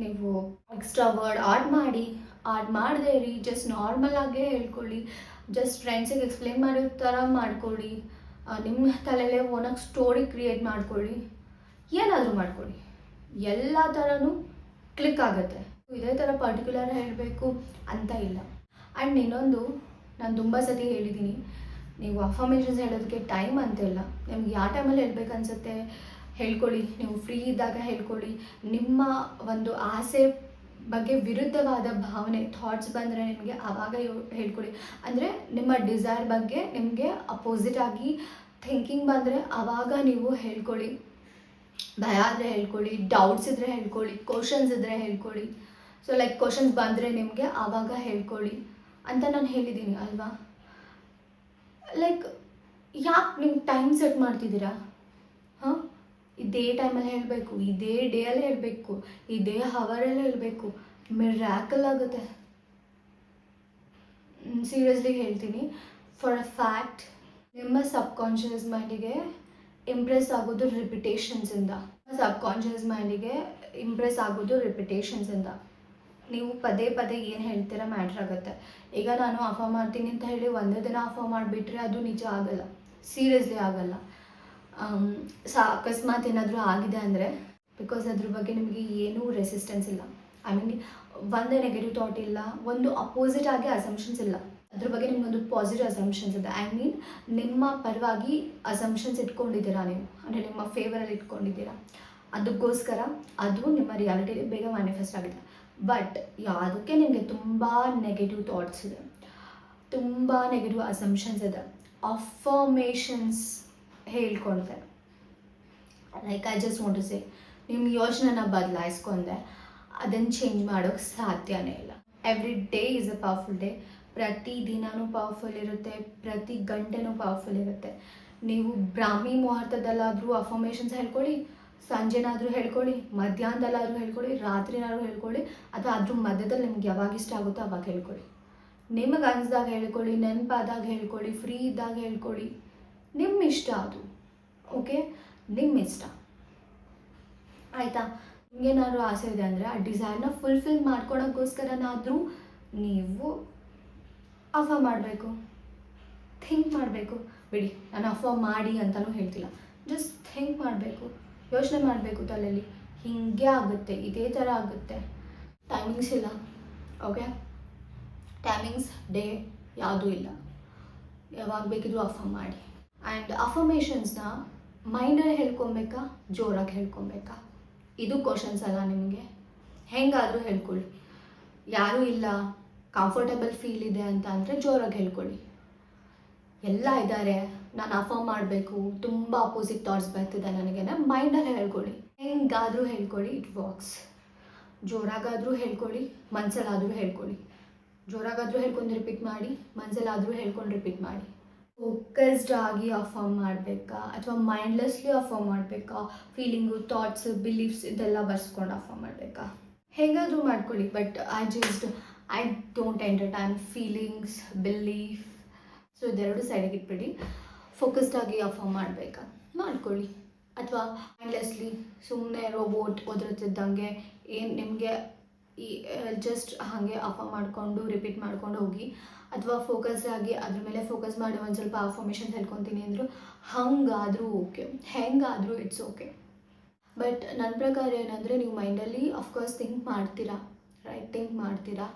ನೀವು ಎಕ್ಸ್ಟ್ರಾ ವರ್ಡ್ ಆಡ್ ಮಾಡಿ ಆಡ್ ಮಾಡದೇ ಇರಿ ಜಸ್ಟ್ ನಾರ್ಮಲ್ ಆಗೇ ಹೇಳ್ಕೊಳ್ಳಿ. ಜಸ್ಟ್ ಫ್ರೆಂಡ್ಸಿಗೆ ಎಕ್ಸ್ಪ್ಲೇನ್ ಮಾಡೋ ಥರ ಮಾಡ್ಕೊಳ್ಳಿ. ನಿಮ್ಮ ತಲೆಯಲ್ಲೇ ಓನಾಗಿ ಸ್ಟೋರಿ ಕ್ರಿಯೇಟ್ ಮಾಡ್ಕೊಳ್ಳಿ. ಏನಾದರೂ ಮಾಡ್ಕೊಳ್ಳಿ. ಎಲ್ಲ ಥರನೂ ಕ್ಲಿಕ್ ಆಗುತ್ತೆ. ಇದೇ ಥರ ಪರ್ಟಿಕ್ಯುಲರ್ ಹೇಳಬೇಕು ಅಂತ ಇಲ್ಲ. ಆ್ಯಂಡ್ ಇನ್ನೊಂದು ನಾನು ತುಂಬ ಸತಿ ಹೇಳಿದ್ದೀನಿ. ನೀವು ಅಫಾರ್ಮೇಷನ್ಸ್ ಹೇಳೋದಕ್ಕೆ ಟೈಮ್ ಅಂತಿಲ್ಲ. ನಿಮ್ಗೆ ಯಾವ ಟೈಮಲ್ಲಿ ಹೇಳ್ಬೇಕು ಅನ್ಸುತ್ತೆ? ಹೇಳ್ಕೊಳ್ಳಿ, ನೀವು ಫ್ರೀ ಇದ್ದಾಗ ಹೇಳ್ಕೊಳ್ಳಿ. ನಿಮ್ಮ ಒಂದು ಆಸೆ ಬಗ್ಗೆ ವಿರುದ್ಧವಾದ ಭಾವನೆ ಥಾಟ್ಸ್ ಬಂದರೆ ನಿಮಗೆ ಆವಾಗ ಹೇಳ್ಕೊಳ್ಳಿ. ಅಂದರೆ ನಿಮ್ಮ ಡಿಸೈರ್ ಬಗ್ಗೆ ನಿಮಗೆ ಅಪೋಸಿಟ್ ಆಗಿ ಥಿಂಕಿಂಗ್ ಬಂದರೆ ಆವಾಗ ನೀವು ಹೇಳ್ಕೊಳ್ಳಿ. ಭಯ ಆದರೆ ಹೇಳ್ಕೊಳ್ಳಿ ಡೌಟ್ಸ್ ಇದ್ದರೆ ಹೇಳ್ಕೊಳ್ಳಿ ಕ್ವಶನ್ಸ್ ಇದ್ದರೆ ಹೇಳ್ಕೊಳ್ಳಿ. ಸೊ ಲೈಕ್ ಕ್ವಶನ್ಸ್ ಬಂದರೆ ನಿಮಗೆ ಆವಾಗ ಹೇಳ್ಕೊಳ್ಳಿ ಅಂತ ನಾನು ಹೇಳಿದ್ದೀನಿ ಅಲ್ವಾ? ಲೈಕ್ ಯಾಕೆ ನೀವು ಟೈಮ್ ಸೆಟ್ ಮಾಡ್ತಿದ್ದೀರಾ? ಇದೇ ಟೈಮಲ್ಲಿ ಹೇಳಬೇಕು, ಇದೇ ಡೇಯಲ್ಲಿ ಹೇಳಬೇಕು, ಇದೇ ಹವರಲ್ಲಿ ಹೇಳಬೇಕು ಮಿರಾಕಲ್ ಆಗುತ್ತೆ. ಸೀರಿಯಸ್ಲಿ ಹೇಳ್ತೀನಿ. ಫಾರ್ ಅ ಫ್ಯಾಕ್ಟ್ ನಿಮ್ಮ ಸಬ್ಕಾನ್ಷಿಯಸ್ ಮೈಂಡಿಗೆ ಇಂಪ್ರೆಸ್ ಆಗೋದು ರಿಪಿಟೇಷನ್ಸಿಂದ ಸಬ್ಕಾನ್ಷಿಯಸ್ ಮೈಂಡಿಗೆ ಇಂಪ್ರೆಸ್ ಆಗೋದು ರಿಪಿಟೇಷನ್ಸಿಂದ ನೀವು ಪದೇ ಪದೇ ಏನು ಹೇಳ್ತೀರಾ ಮ್ಯಾಟ್ರ್ ಆಗುತ್ತೆ. ಈಗ ನಾನು ಆಫರ್ ಮಾಡ್ತೀನಿ ಅಂತ ಹೇಳಿ ಒಂದೇ ದಿನ ಆಫರ್ ಮಾಡಿಬಿಟ್ರೆ ಅದು ನಿಜ ಆಗಲ್ಲ. ಸೀರಿಯಸ್ಲಿ ಆಗಲ್ಲ. ಸ, ಅಕಸ್ಮಾತ್ ಏನಾದರೂ ಆಗಿದೆ ಅಂದರೆ ಬಿಕಾಸ್ ಅದ್ರ ಬಗ್ಗೆ ನಿಮಗೆ ಏನೂ ರೆಸಿಸ್ಟೆನ್ಸ್ ಇಲ್ಲ. ಐ ಮೀನ್ ಒಂದೇ ನೆಗೆಟಿವ್ ಥಾಟ್ ಇಲ್ಲ, ಒಂದು ಅಪೋಸಿಟ್ ಆಗಿ ಅಸಂಪ್ಷನ್ಸ್ ಇಲ್ಲ. ಅದ್ರ ಬಗ್ಗೆ ನಿಮ್ಗೊಂದು ಪಾಸಿಟಿವ್ ಅಸಂಪ್ಷನ್ಸ್ ಇದೆ. ಐ ಮೀನ್ ನಿಮ್ಮ ಪರವಾಗಿ ಅಸಂಪ್ಷನ್ಸ್ ಇಟ್ಕೊಂಡಿದ್ದೀರಾ ನೀವು? ಅಂದರೆ ನಿಮ್ಮ ಫೇವರಲ್ಲಿ ಇಟ್ಕೊಂಡಿದ್ದೀರಾ? ಅದಕ್ಕೋಸ್ಕರ ಅದು ನಿಮ್ಮ ರಿಯಾಲಿಟಿಲಿ ಬೇಗ ಮ್ಯಾನಿಫೆಸ್ಟ್ ಆಗಿದೆ ಬಟ್ ಯಾವುದಕ್ಕೆ ನಿಮಗೆ ತುಂಬ ನೆಗೆಟಿವ್ ಥಾಟ್ಸ್ ಇದೆ, ತುಂಬ ನೆಗೆಟಿವ್ ಅಸಂಪ್ಷನ್ಸ್ ಇದೆ affirmations ಹೇಳ್ಕೊಂಡೆ. Like I just want to say ನಿಮ್ಮ ಯೋಚನೆನ ಬದಲಾಯಿಸ್ಕೊಂಡೆ. ಅದನ್ನು ಚೇಂಜ್ ಮಾಡೋಕ್ಕೆ ಸಾಧ್ಯನೇ ಇಲ್ಲ. Every day is a powerful day ಪ್ರತಿ ದಿನವೂ ಪವರ್ಫುಲ್ ಇರುತ್ತೆ. ಪ್ರತಿ ಗಂಟೆನೂ ಪವರ್ಫುಲ್ ಇರುತ್ತೆ. ನೀವು ಬ್ರಾಹ್ಮಿ ಮುಹೂರ್ತದಲ್ಲಾದರೂ ಅಫರ್ಮೇಷನ್ಸ್ ಹೇಳ್ಕೊಳ್ಳಿ, ಸಂಜೆನಾದರೂ ಹೇಳ್ಕೊಳ್ಳಿ, ಮಧ್ಯಾಹ್ನದಲ್ಲಾದರೂ ಹೇಳ್ಕೊಳ್ಳಿ, ರಾತ್ರಿನಾದರೂ ಹೇಳ್ಕೊಳ್ಳಿ ಅಥವಾ ಅದ್ರ ಮಧ್ಯದಲ್ಲಿ ನಿಮ್ಗೆ ಯಾವಾಗ ಇಷ್ಟ ಆಗುತ್ತೋ ಅವಾಗ ಹೇಳ್ಕೊಳ್ಳಿ. ನಿಮಗೆ ಅನ್ಸ್ದಾಗ ಹೇಳ್ಕೊಳ್ಳಿ, ನೆನಪಾದಾಗ ಹೇಳ್ಕೊಳ್ಳಿ ಫ್ರೀ ಇದ್ದಾಗ ಹೇಳ್ಕೊಳ್ಳಿ. ನಿಮ್ಮ ಇಷ್ಟ ಅದು ಓಕೆ ನಿಮ್ಮ ಇಷ್ಟ ಆಯಿತಾ? ನಿಮಗೇನಾದ್ರು ಆಸೆ ಇದೆ ಅಂದರೆ ಆ ಡಿಸೈರ್ನ ಫುಲ್ಫಿಲ್ ಮಾಡ್ಕೊಳೋಕ್ಕೋಸ್ಕರನಾದರೂ ನೀವು ಅಫ ಮಾಡಬೇಕು. ಥಿಂಕ್ ಮಾಡಬೇಕು. ಬಿಡಿ, ನಾನು ಅಫ ಮಾಡಿ ಅಂತಲೂ ಹೇಳ್ತಿಲ್ಲ. ಜಸ್ಟ್ ಥಿಂಕ್ ಮಾಡಬೇಕು. ಯೋಚನೆ ಮಾಡಬೇಕು ತಲೆಯಲ್ಲಿ ಹೀಗೆ ಆಗುತ್ತೆ, ಇದೇ ಥರ ಆಗುತ್ತೆ. ಟೈಮಿಂಗ್ಸ್ ಇಲ್ಲ ಓಕೆ ಟೈಮಿಂಗ್ಸ್ ಡೇ ಯಾವುದೂ ಇಲ್ಲ. ಯಾವಾಗ ಬೇಕಿದ್ರೂ ಅಫ ಮಾಡಿ. ಆ್ಯಂಡ್ ಅಫರ್ಮೇಷನ್ಸ್ನ ಮೈಂಡಲ್ಲಿ ಹೇಳ್ಕೊಬೇಕಾ ಜೋರಾಗಿ ಹೇಳ್ಕೊಬೇಕಾ ಇದು ಕ್ವಶನ್ಸ್ ಅಲ್ಲ ನಿಮಗೆ. ಹೆಂಗಾದರೂ ಹೇಳ್ಕೊಳ್ಳಿ. ಯಾರೂ ಇಲ್ಲ ಕಂಫರ್ಟಬಲ್ ಫೀಲ್ ಇದೆ ಅಂತ ಅಂದರೆ ಜೋರಾಗಿ ಹೇಳ್ಕೊಳ್ಳಿ. ಎಲ್ಲ ಇದ್ದಾರೆ ನಾನು ಅಫರ್ಮ್ ಮಾಡಬೇಕು, ತುಂಬ ಅಪೋಸಿಟ್ ಥಾಟ್ಸ್ ಬರ್ತಿದೆ ನನಗೆ ಮೈಂಡಲ್ಲಿ ಹೇಳ್ಕೊಳ್ಳಿ. ಹೆಂಗಾದರೂ ಹೇಳ್ಕೊಳ್ಳಿ ಇಟ್ ವಾಕ್ಸ್ ಜೋರಾಗಾದರೂ ಹೇಳ್ಕೊಳ್ಳಿ, ಮನ್ಸಲ್ಲಾದರೂ ಹೇಳ್ಕೊಳ್ಳಿ. ಜೋರಾಗಾದರೂ ಹೇಳ್ಕೊಂಡು ರಿಪೀಟ್ ಮಾಡಿ, ಮನ್ಸಲ್ಲಾದರೂ ಹೇಳ್ಕೊಂಡು ರಿಪೀಟ್ ಮಾಡಿ. ಫೋಕಸ್ಡ್ ಆಗಿ ಅಫರ್ಮ್ ಮಾಡಬೇಕಾ? ಅಥವಾ ಮೈಂಡ್ಲೆಸ್ಲಿ ಅಫರ್ಮ್ ಮಾಡಬೇಕಾ? ಫೀಲಿಂಗು ಥಾಟ್ಸ್ ಬಿಲೀಫ್ಸ್ ಇದೆಲ್ಲ ಬರ್ಸ್ಕೊಂಡು ಅಫರ್ಮ್ ಮಾಡಬೇಕಾ? ಹೇಗಾದರೂ ಮಾಡ್ಕೊಳ್ಳಿ but I just I don't entertain feelings belief so ಇದೆರಡು ಸೈಡಿಗೆ ಇಟ್ಬಿಡಿ. ಫೋಕಸ್ಡ್ ಆಗಿ ಅಫರ್ಮ್ ಮಾಡಬೇಕಾ? ಮಾಡ್ಕೊಳ್ಳಿ. ಅಥವಾ ಮೈಂಡ್ಲೆಸ್ಲಿ ಸುಮ್ಮನೆ ರೋಬೋಟ್ ಒದರುತ್ತಿದ್ದಂಗೆ ಏನು ನಿಮಗೆ ಈ ಜಸ್ಟ್ ಹಾಗೆ ಅಫರ್ಮ್ ಮಾಡಿಕೊಂಡು ರಿಪೀಟ್ ಮಾಡ್ಕೊಂಡು ಹೋಗಿ ಅಥವಾ ಫೋಕಸ್ ಆಗಿ ಅದ್ರ ಮೇಲೆ ಫೋಕಸ್ ಮಾಡಿ ಒಂದು ಸ್ವಲ್ಪ ಅಫರ್ಮೇಷನ್ ಹೇಳ್ಕೊತೀನಿ ಅಂದರು, ಹಂಗಾದರೂ ಓಕೆ ಹೆಂಗಾದರೂ ಇಟ್ಸ್ ಓಕೆ ಬಟ್ ನನ್ನ ಪ್ರಕಾರ ಏನಂದರೆ ನೀವು ಮೈಂಡಲ್ಲಿ ಅಫ್ಕೋರ್ಸ್ ಥಿಂಕ್ ಮಾಡ್ತೀರಾ ರೈಟ್ ಥಿಂಕ್ ಮಾಡ್ತೀರಾ.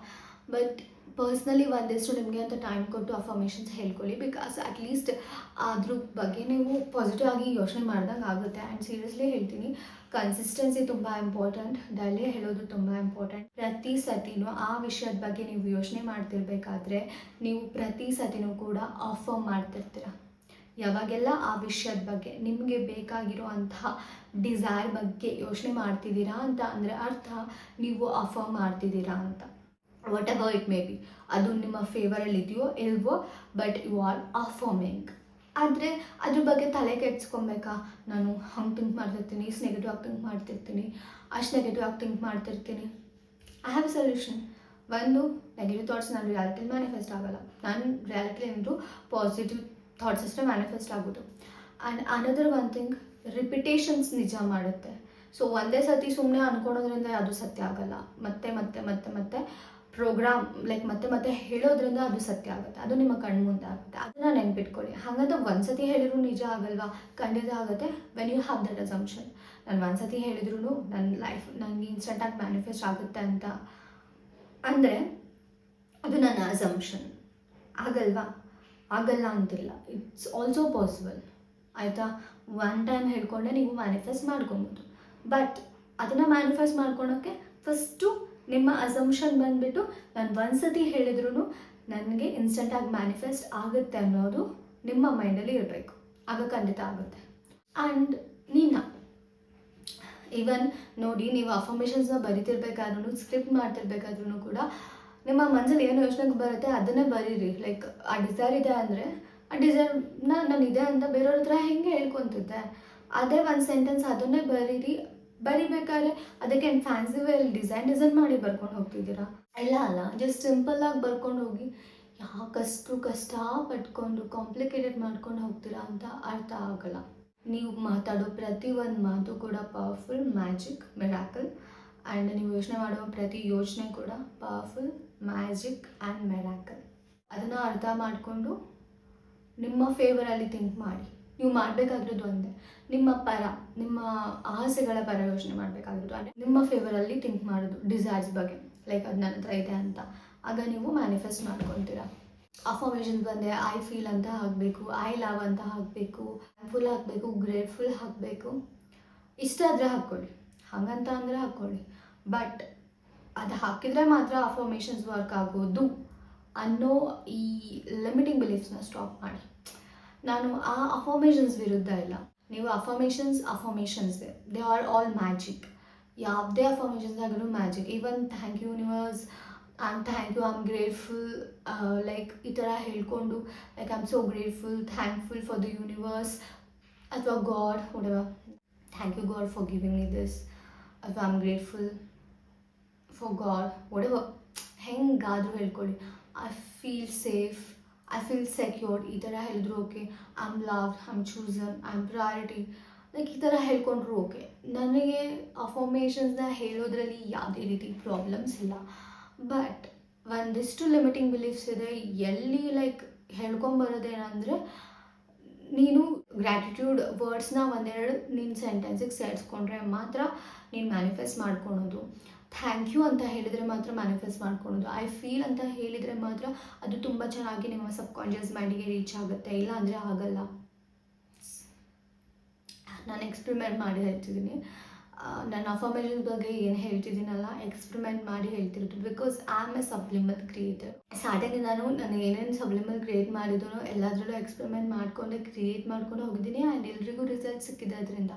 ಬಟ್ ಪರ್ಸ್ನಲಿ ಒಂದಿಷ್ಟು ನಿಮಗೆ ಅಂತ ಟೈಮ್ ಕೊಟ್ಟು ಅಫರ್ಮೇಷನ್ಸ್ ಹೇಳ್ಕೊಳ್ಳಿ ಬಿಕಾಸ್ ಅಟ್ಲೀಸ್ಟ್ ಅದ್ರ ಬಗ್ಗೆ ನೀವು ಪಾಸಿಟಿವ್ ಆಗಿ ಯೋಚನೆ ಮಾಡ್ದಂಗೆ ಆಗುತ್ತೆ. ಆ್ಯಂಡ್ ಸೀರಿಯಸ್ಲಿ ಹೇಳ್ತೀನಿ ಕನ್ಸಿಸ್ಟೆನ್ಸಿ ತುಂಬ ಇಂಪಾರ್ಟೆಂಟ್ ಡೈಲಿ ಹೇಳೋದು ತುಂಬ ಇಂಪಾರ್ಟೆಂಟ್ ಪ್ರತಿ ಸತಿನೂ ಆ ವಿಷಯದ ಬಗ್ಗೆ ನೀವು ಯೋಚನೆ ಮಾಡ್ತಿರ್ಬೇಕಾದ್ರೆ ನೀವು ಪ್ರತಿ ಸತಿನೂ ಕೂಡ ಆಫರ್ ಮಾಡ್ತಿರ್ತೀರ. ಯಾವಾಗೆಲ್ಲ ಆ ವಿಷಯದ ಬಗ್ಗೆ, ನಿಮಗೆ ಬೇಕಾಗಿರೋ ಅಂತಹ ಡಿಸೈರ್ ಬಗ್ಗೆ ಯೋಚನೆ ಮಾಡ್ತಿದ್ದೀರಾ ಅಂತ ಅಂದರೆ ಅರ್ಥ ನೀವು ಅಫರ್ಮ್ ಮಾಡ್ತಿದ್ದೀರಾ ಅಂತ. Whatever it may be ಅದು ನಿಮ್ಮ ಫೇವರಲ್ಲಿ ಇದೆಯೋ ಇಲ್ವೋ ಬಟ್ ಯು ಆರ್ ಅಫರ್ಮಿಂಗ್ ಆದರೆ ಅದ್ರ ಬಗ್ಗೆ ತಲೆ ಕೆಡ್ಸ್ಕೊಬೇಕಾ. ನಾನು ಹಂಗೆ ಥಿಂಕ್ ಮಾಡ್ತಿರ್ತೀನಿ ಇಷ್ಟು ನೆಗೆಟಿವ್ ಆಗಿ ಥಿಂಕ್ ಮಾಡ್ತಿರ್ತೀನಿ, ಅಷ್ಟು ನೆಗೆಟಿವ್ ಆಗಿ ಥಿಂಕ್ ಮಾಡ್ತಿರ್ತೀನಿ. ಐ ಹ್ಯಾವ್ ಎ ಸೊಲ್ಯೂಷನ್ ಒಂದು ನೆಗೆಟಿವ್ ಥಾಟ್ಸ್ ನಾನು ರಿಯಾಲಿಟಿಲಿ ಮ್ಯಾನಿಫೆಸ್ಟ್ ಆಗಲ್ಲ. ನಾನು ರಿಯಾಲಿಟಿ ಏನಾದರೂ ಪಾಸಿಟಿವ್ ಥಾಟ್ಸ್ ಅಷ್ಟೇ ಮ್ಯಾನಿಫೆಸ್ಟ್ ಆಗೋದು. And another one thing repetitions ನಿಜ ಮಾಡುತ್ತೆ. ಸೊ ಒಂದೇ ಸತಿ ಸುಮ್ಮನೆ ಅನ್ಕೊಳೋದ್ರಿಂದ ಅದು ಸತ್ಯ ಆಗಲ್ಲ. ಮತ್ತೆ ಮತ್ತೆ ಮತ್ತೆ ಮತ್ತೆ ಪ್ರೋಗ್ರಾಮ್ ಲೈಕ್ ಮತ್ತೆ ಮತ್ತೆ ಹೇಳೋದ್ರಿಂದ ಅದು ಸತ್ಯ ಆಗುತ್ತೆ. ಅದು ನಿಮ್ಮ ಕಣ್ಣು ಮುಂದೆ ಆಗುತ್ತೆ. ಅದನ್ನ ನೆನ್ಪಿಟ್ಕೊಳ್ಳಿ. ಹಾಗಂತ ಒಂದ್ಸತಿ ಹೇಳಿದ್ರು ನಿಜ ಆಗಲ್ವಾ? ಖಂಡಿತ ಆಗುತ್ತೆ when you have that assumption ನಾನು ಒಂದ್ಸತಿ ಹೇಳಿದ್ರು ನನ್ನ ಲೈಫ್ ನನಗೆ ಇನ್ಸ್ಟೆಂಟಾಗಿ ಮ್ಯಾನಿಫೆಸ್ಟ್ ಆಗುತ್ತೆ ಅಂತ. ಅಂದರೆ ಅದು ನನ್ನ ಅಸಂಪ್ಷನ್ ಆಗಲ್ವಾ? ಆಗಲ್ಲ ಅಂತಿಲ್ಲ. ಇಟ್ಸ್ ಆಲ್ಸೋ ಪಾಸಿಬಲ್ ಆಯಿತಾ? ಒನ್ ಟೈಮ್ ಹೇಳ್ಕೊಂಡೆ ನೀವು ಮ್ಯಾನಿಫೆಸ್ಟ್ ಮಾಡ್ಕೊಬೋದು. ಬಟ್ ಅದನ್ನು ಮ್ಯಾನಿಫೆಸ್ಟ್ ಮಾಡ್ಕೊಳೋಕ್ಕೆ ಫಸ್ಟು ನಿಮ್ಮ ಅಸಂಪ್ಷನ್ ಬಂದುಬಿಟ್ಟು ನಾನು ಒಂದ್ಸತಿ ಹೇಳಿದ್ರು ನನಗೆ ಇನ್ಸ್ಟೆಂಟಾಗಿ ಮ್ಯಾನಿಫೆಸ್ಟ್ ಆಗುತ್ತೆ ಅನ್ನೋದು ನಿಮ್ಮ ಮೈಂಡಲ್ಲಿ ಇರಬೇಕು. ಆಗ ಖಂಡಿತ ಆಗುತ್ತೆ. ಆ್ಯಂಡ್ ನೀನು ಈವನ್ ನೋಡಿ ನೀವು ಅಫರ್ಮೇಷನ್ಸ್ನ ಬರಿತಿರ್ಬೇಕಾದ್ರೂ ಸ್ಕ್ರಿಪ್ಟ್ ಮಾಡ್ತಿರ್ಬೇಕಾದ್ರೂ ಕೂಡ ನಿಮ್ಮ ಮನಸ್ಸಲ್ಲಿ ಏನು ಯೋಚನೆ ಬರುತ್ತೆ ಅದನ್ನೇ ಬರೀರಿ. ಲೈಕ್ ಆ ಡಿಸೈರ್ ಇದೆ ಅಂದರೆ, ಆ ಡಿಸೈರ್ನ ನಾನು ಇದೆ ಅಂತ ಬೇರೆಯವ್ರ ಹತ್ರ ಹೆಂಗೆ ಹೇಳ್ಕೊತಿದ್ದೆ? ಅದೇ ಒಂದು ಸೆಂಟೆನ್ಸ್ ಅದನ್ನೇ ಬರೀರಿ. ಬರಿಬೇಕಾದ್ರೆ ಅದಕ್ಕೆ ಫ್ಯಾನ್ಸಿ ವೇಲ್ ಡಿಸೈನ್ ಡಿಸೈನ್ ಮಾಡಿ ಬರ್ಕೊಂಡು ಹೋಗ್ತಿದ್ದೀರಾ? ಇಲ್ಲ, ಅಲ್ಲ ಜಸ್ಟ್ ಸಿಂಪಲ್ಲಾಗಿ ಬರ್ಕೊಂಡು ಹೋಗಿ ಯಾಕಷ್ಟು ಕಷ್ಟ ಪಟ್ಕೊಂಡು ಕಾಂಪ್ಲಿಕೇಟೆಡ್ ಮಾಡ್ಕೊಂಡು ಹೋಗ್ತೀರಾ ಅಂತ ಅರ್ಥ ಆಗಲ್ಲ. ನೀವು ಮಾತಾಡೋ ಪ್ರತಿ ಒಂದು ಮಾತು ಕೂಡ ಪವರ್ಫುಲ್ ಮ್ಯಾಜಿಕ್ ಮೆರಾಕಲ್ ಆ್ಯಂಡ್ ನೀವು ಯೋಚನೆ ಮಾಡೋ ಪ್ರತಿ ಯೋಚನೆ ಕೂಡ ಪವರ್ಫುಲ್ ಮ್ಯಾಜಿಕ್ ಆ್ಯಂಡ್ ಮೆರಾಕಲ್ ಅದನ್ನು ಅರ್ಥ ಮಾಡಿಕೊಂಡು ನಿಮ್ಮ ಫೇವರಲ್ಲಿ ಥಿಂಕ್ ಮಾಡಿ. ನೀವು ಮಾಡಬೇಕಾಗಿರೋದು ಒಂದೇ. ನಿಮ್ಮ ಪರ, ನಿಮ್ಮ ಆಸೆಗಳ ಪರ ಯೋಚನೆ ಮಾಡಬೇಕಾಗಿರೋದು. ಅಂದರೆ ನಿಮ್ಮ ಫೇವರಲ್ಲಿ ಥಿಂಕ್ ಮಾಡೋದು ಡಿಸೈರ್ಸ್ ಬಗ್ಗೆ. ಲೈಕ್ ಅದು ನನ್ನ ಹತ್ರ ಇದೆ ಅಂತ. ಆಗ ನೀವು ಮ್ಯಾನಿಫೆಸ್ಟ್ ಮಾಡ್ಕೊತೀರ. ಅಫಾರ್ಮೇಷನ್ ಬಂದೆ ಐ ಫೀಲ್ ಅಂತ ಹಾಕಬೇಕು ಐ ಲವ್ ಅಂತ ಹಾಕಬೇಕು ಫುಲ್ ಹಾಕಬೇಕು ಗ್ರೇಟ್ಫುಲ್ ಹಾಕಬೇಕು. ಇಷ್ಟ ಆದರೆ ಹಾಕ್ಕೊಳ್ಳಿ. ಹಾಗಂತ ಅಂದರೆ ಹಾಕ್ಕೊಳ್ಳಿ. ಬಟ್ ಅದು ಹಾಕಿದರೆ ಮಾತ್ರ ಅಫರ್ಮೇಷನ್ಸ್ ವರ್ಕ್ ಆಗೋದು ಅನ್ನೋ ಈ ಲಿಮಿಟಿಂಗ್ ಬಿಲೀಫ್ಸ್ನ ಸ್ಟಾಪ್ ಮಾಡಿ. ನಾನು ಆ ಅಫಾರ್ಮೇಷನ್ಸ್ ವಿರುದ್ಧ ಇಲ್ಲ. ನೀವು affirmations affirmations they are all magic ಯಾವುದೇ ಅಫರ್ಮೇಷನ್ಸ್ ಆಗಲೂ magic even thank you universe am thank you am grateful like ಈ ಥರ ಹೇಳ್ಕೊಂಡು like I am so grateful thankful for the universe ಅಥವಾ God whatever. Thank you God for giving me this ಅಥವಾ I am grateful for God whatever ಹೆಂಗಾದರೂ ಹೇಳ್ಕೊಳ್ಳಿ I feel safe I feel secured ಈ ಥರ ಹೇಳಿದ್ರು okay I am love I am chosen I am priority like ಈ ಥರ ಹೇಳ್ಕೊಂಡ್ರು okay ನನಗೆ ಅಫಾರ್ಮೇಷನ್ಸ್ನ ಹೇಳೋದ್ರಲ್ಲಿ ಯಾವುದೇ ರೀತಿ ಪ್ರಾಬ್ಲಮ್ಸ್ ಇಲ್ಲ. ಬಟ್ ಒಂದಿಷ್ಟು ಲಿಮಿಟಿಂಗ್ ಬಿಲೀಫ್ಸ್ ಇದೆ, ಎಲ್ಲಿ ಲೈಕ್ ಹೇಳ್ಕೊಂಬರೋದೇನಂದರೆ ನೀನು ಗ್ರ್ಯಾಟಿಟ್ಯೂಡ್ ವರ್ಡ್ಸ್ನ ಒಂದೆರಡು ನಿನ್ನ ಸೆಂಟೆನ್ಸಿಗೆ ಸೇರಿಸ್ಕೊಂಡ್ರೆ ಮಾತ್ರ ನೀನು ಮ್ಯಾನಿಫೆಸ್ಟ್ ಮಾಡ್ಕೊಳೋದು. ಥ್ಯಾಂಕ್ ಯು ಅಂತ ಹೇಳಿದರೆ ಮಾತ್ರ ಮ್ಯಾನಿಫೆಸ್ಟ್ ಮಾಡ್ಕೊಳೋದು. ಐ ಫೀಲ್ ಅಂತ ಹೇಳಿದರೆ ಮಾತ್ರ ಅದು ತುಂಬ ಚೆನ್ನಾಗಿ ನಿಮ್ಮ ಸಬ್ ಕಾನ್ಷಿಯಸ್ ಮೈಂಡಿಗೆ ರೀಚ್ ಆಗುತ್ತೆ. ಇಲ್ಲ ಅಂದರೆ ಆಗಲ್ಲ. ನಾನು ಎಕ್ಸ್ಪೆರಿಮೆಂಟ್ ಮಾಡಿ ಹೇಳ್ತಿದ್ದೀನಿ ನನ್ನ ಅಫರ್ಮೇಷನ್ ಬಗ್ಗೆ ಏನು ಹೇಳ್ತಿದ್ದೀನಲ್ಲ ಎಕ್ಸ್ಪೆರಿಮೆಂಟ್ ಮಾಡಿ ಹೇಳ್ತಿರೋದು. Because I am a subliminal creator starting ನಾನು ನಾನು ಏನೇನು ಸಬ್ಲಿಮಲ್ ಕ್ರಿಯೇಟ್ ಮಾಡಿದ್ರು ಎಲ್ಲದರಲ್ಲೂ ಎಕ್ಸ್ಪೆರಿಮೆಂಟ್ ಮಾಡ್ಕೊಂಡೆ ಕ್ರಿಯೇಟ್ ಮಾಡ್ಕೊಂಡು ಹೋಗಿದ್ದೀನಿ. ಆ್ಯಂಡ್ ಎಲ್ರಿಗೂ ರಿಸಲ್ಟ್ ಸಿಕ್ಕಿದೆ ಅದರಿಂದ.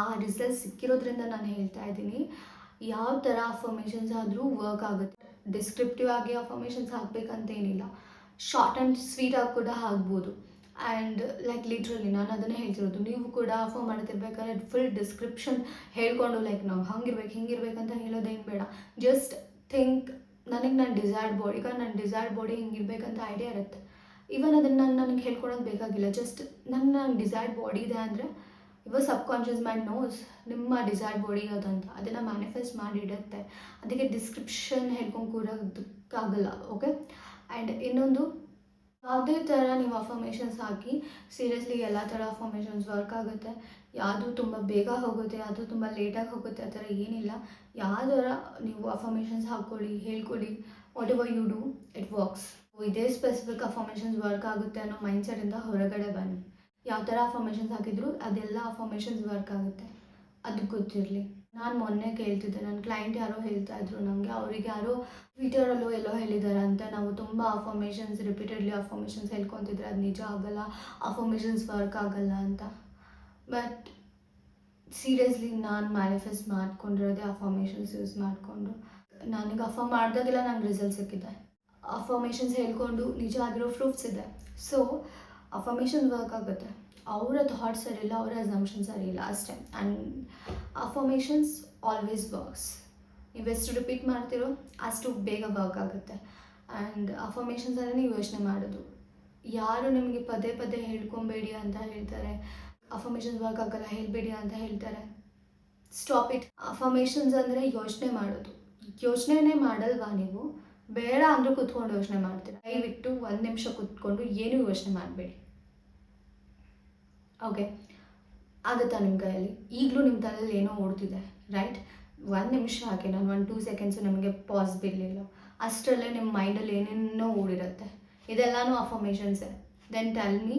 ಆ ರಿಸಲ್ಟ್ ಸಿಕ್ಕಿರೋದ್ರಿಂದ ನಾನು ಹೇಳ್ತಾ ಇದ್ದೀನಿ. ಯಾವ ಥರ ಅಫರ್ಮೇಷನ್ಸ್ ಆದರೂ ವರ್ಕ್ ಆಗುತ್ತೆ. ಡಿಸ್ಕ್ರಿಪ್ಟಿವ್ ಆಗಿ ಅಫರ್ಮೇಷನ್ಸ್ ಹಾಕಬೇಕಂತೇನಿಲ್ಲ. ಶಾರ್ಟ್ ಆ್ಯಂಡ್ ಸ್ವೀಟಾಗಿ ಕೂಡ ಆಗ್ಬೋದು ಆ್ಯಂಡ್ ಲೈಕ್ ಲಿಟ್ರಲಿ ನಾನು ಅದನ್ನೇ ಹೇಳ್ತಿರೋದು. ನೀವು ಕೂಡ ಆಫರ್ ಮಾಡ್ತಿರ್ಬೇಕಾದ್ರೆ ಫುಲ್ ಡಿಸ್ಕ್ರಿಪ್ಷನ್ ಹೇಳ್ಕೊಂಡು ಲೈಕ್ ನಾವು ಹಂಗಿರ್ಬೇಕು, ಹಿಂಗಿರ್ಬೇಕಂತ ಹೇಳೋದೇನು ಬೇಡ. ಜಸ್ಟ್ ಥಿಂಕ್ ನನಗೆ ನನ್ನ ಡಿಸೈರ್ಡ್ ಬಾಡಿ ಈಗ ನನ್ನ ಡಿಸೈರ್ಡ್ ಬಾಡಿ ಹಿಂಗಿರ್ಬೇಕಂತ ಐಡಿಯಾ ಇರುತ್ತೆ. ಇವನ್ ಅದನ್ನು ನಾನು ನನಗೆ ಹೇಳ್ಕೊಳೋದು ಬೇಕಾಗಿಲ್ಲ. ಜಸ್ಟ್ ನನ್ನ ನನ್ನ ಡಿಸೈರ್ಡ್ ಬಾಡಿ ಇದೆ ಅಂದರೆ ಇವಾಗ ಸಬ್ ಕಾನ್ಷಿಯಸ್ ಮೈಂಡ್ ನೋಸ್ ನಿಮ್ಮ ಡಿಸೈರ್ ಬಾಡಿ ಅದಂತ ಅದನ್ನು ಮ್ಯಾನಿಫೆಸ್ಟ್ ಮಾಡಿಡುತ್ತೆ ಅದಕ್ಕೆ ಡಿಸ್ಕ್ರಿಪ್ಷನ್ ಹೇಳ್ಕೊಂಡು ಕೂರೋದಕ್ಕಾಗಲ್ಲ ಓಕೆ ಆ್ಯಂಡ್ ಇನ್ನೊಂದು, ಯಾವುದೇ ಥರ ನೀವು ಅಫರ್ಮೇಷನ್ಸ್ ಹಾಕಿ ಸೀರಿಯಸ್ಲಿ ಎಲ್ಲ ಥರ ಅಫಾರ್ಮೇಷನ್ಸ್ ವರ್ಕ್ ಆಗುತ್ತೆ. ಯಾವುದು ತುಂಬ ಬೇಗ ಹೋಗುತ್ತೆ, ಯಾವುದು ತುಂಬ ಲೇಟಾಗಿ ಹೋಗುತ್ತೆ, ಆ ಥರ ಏನಿಲ್ಲ. ಯಾವ್ದಾರ ನೀವು ಅಫಾರ್ಮೇಷನ್ಸ್ ಹಾಕ್ಕೊಳ್ಳಿ, ಹೇಳ್ಕೊಳ್ಳಿ whatever you do it works ಇದೇ ಸ್ಪೆಸಿಫಿಕ್ ಅಫರ್ಮೇಷನ್ಸ್ ವರ್ಕ್ ಆಗುತ್ತೆ ಅನ್ನೋ ಮೈಂಡ್ಸೆಟಿಂದ ಹೊರಗಡೆ ಬನ್ನಿ. ಯಾವ ಥರ ಅಫರ್ಮೇಷನ್ಸ್ ಹಾಕಿದ್ರು ಅದೆಲ್ಲ ಅಫರ್ಮೇಷನ್ಸ್ ವರ್ಕ್ ಆಗುತ್ತೆ. ಅದು ಗೊತ್ತಿರಲಿ. ನಾನು ಮೊನ್ನೆ ಕೇಳ್ತಿದ್ದೆ ನನ್ನ ಕ್ಲೈಂಟ್ ಯಾರೋ ಹೇಳ್ತಾ ಇದ್ರು ನನಗೆ ಅವ್ರಿಗೆ ಯಾರೋ ಟ್ವಿಟರಲ್ಲೋ ಎಲ್ಲೋ ಹೇಳಿದ್ದಾರೆ ಅಂತ ನಾವು ತುಂಬ ಅಫರ್ಮೇಷನ್ಸ್ ರಿಪೀಟೆಡ್ಲಿ ಅಫರ್ಮೇಷನ್ಸ್ ಹೇಳ್ಕೊತಿದ್ರೆ ಅದು ನಿಜ ಆಗಲ್ಲ ಅಫರ್ಮೇಷನ್ಸ್ ವರ್ಕ್ ಆಗಲ್ಲ ಅಂತ. ಬಟ್ ಸೀರಿಯಸ್ಲಿ ನಾನು ಮ್ಯಾನಿಫೆಸ್ಟ್ ಮಾಡ್ಕೊಂಡಿರೋದೇ ಅಫರ್ಮೇಷನ್ಸ್ ಯೂಸ್ ಮಾಡಿಕೊಂಡು. ನನಗೆ ಅಫರ್ ಮಾಡಿದಾಗೆಲ್ಲ ನಂಗೆ ರಿಸಲ್ಟ್ ಸಿಕ್ಕಿದೆ. ಅಫರ್ಮೇಷನ್ಸ್ ಹೇಳ್ಕೊಂಡು ನಿಜ ಆಗಿರೋ ಪ್ರೂಫ್ಸ್ ಇದೆ. ಸೊ ಅಫರ್ಮೇಷನ್ ವರ್ಕ್ ಆಗುತ್ತೆ. ಅವರ ಥಾಟ್ಸ್ ಸರಿಯಿಲ್ಲ, ಅವರ ಅಸಂಪ್ಷನ್ ಸರಿಯಿಲ್ಲ ಅಷ್ಟೇ. ಆ್ಯಂಡ್ ಅಫರ್ಮೇಷನ್ಸ್ ಆಲ್ವೇಸ್ ವರ್ಕ್ಸ್ ಎಷ್ಟು ರಿಪೀಟ್ ಮಾಡ್ತಿರೋ ಅಷ್ಟು ಬೇಗ ವರ್ಕ್ ಆಗುತ್ತೆ. ಆ್ಯಂಡ್ ಅಫರ್ಮೇಷನ್ಸ್ ಅಂದರೆ ನೀವು ಯೋಚನೆ ಮಾಡೋದು. ಯಾರು ನಿಮಗೆ ಪದೇ ಪದೇ ಹೇಳ್ಕೊಬೇಡಿ ಅಂತ ಹೇಳ್ತಾರೆ. ಅಫರ್ಮೇಷನ್ಸ್ ವರ್ಕ್ ಆಗಲ್ಲ, ಹೇಳಬೇಡಿ ಅಂತ ಹೇಳ್ತಾರೆ. ಸ್ಟಾಪ್ ಇಟ್ ಅಫರ್ಮೇಷನ್ಸ್ ಅಂದರೆ ಯೋಚನೆ ಮಾಡೋದು. ಯೋಚನೆನೇ ಮಾಡಲ್ವಾ ನೀವು? ಬೇಡ ಅಂದರೂ ಕುತ್ಕೊಂಡು ಯೋಚನೆ ಮಾಡ್ತೀರಾ? ದಯವಿಟ್ಟು ಒಂದು ನಿಮಿಷ ಕುತ್ಕೊಂಡು ಏನೂ ಯೋಚನೆ ಮಾಡಬೇಡಿ. ಓಕೆ ಆಗುತ್ತಾ ನಿಮ್ಮ ಕೈಯಲ್ಲಿ? ಈಗಲೂ ನಿಮ್ಮ ತಲೆಯಲ್ಲಿ ಏನೋ ಓಡ್ತಿದೆ ರೈಟ್ ಒಂದು ನಿಮಿಷ ಹಾಕಿ ನಾನು ಒಂದು ಟೂ ಸೆಕೆಂಡ್ಸು ನಮಗೆ ಪಾಸ್ ಬಿಡಲಿಲ್ಲ. ಅಷ್ಟರಲ್ಲೇ ನಿಮ್ಮ ಮೈಂಡಲ್ಲಿ ಏನೇನೋ ಓಡಿರುತ್ತೆ ಇದೆಲ್ಲನೂ ಅಫರ್ಮೇಷನ್ಸೇ ದೆನ್ ಟೆಲ್ ಮೀ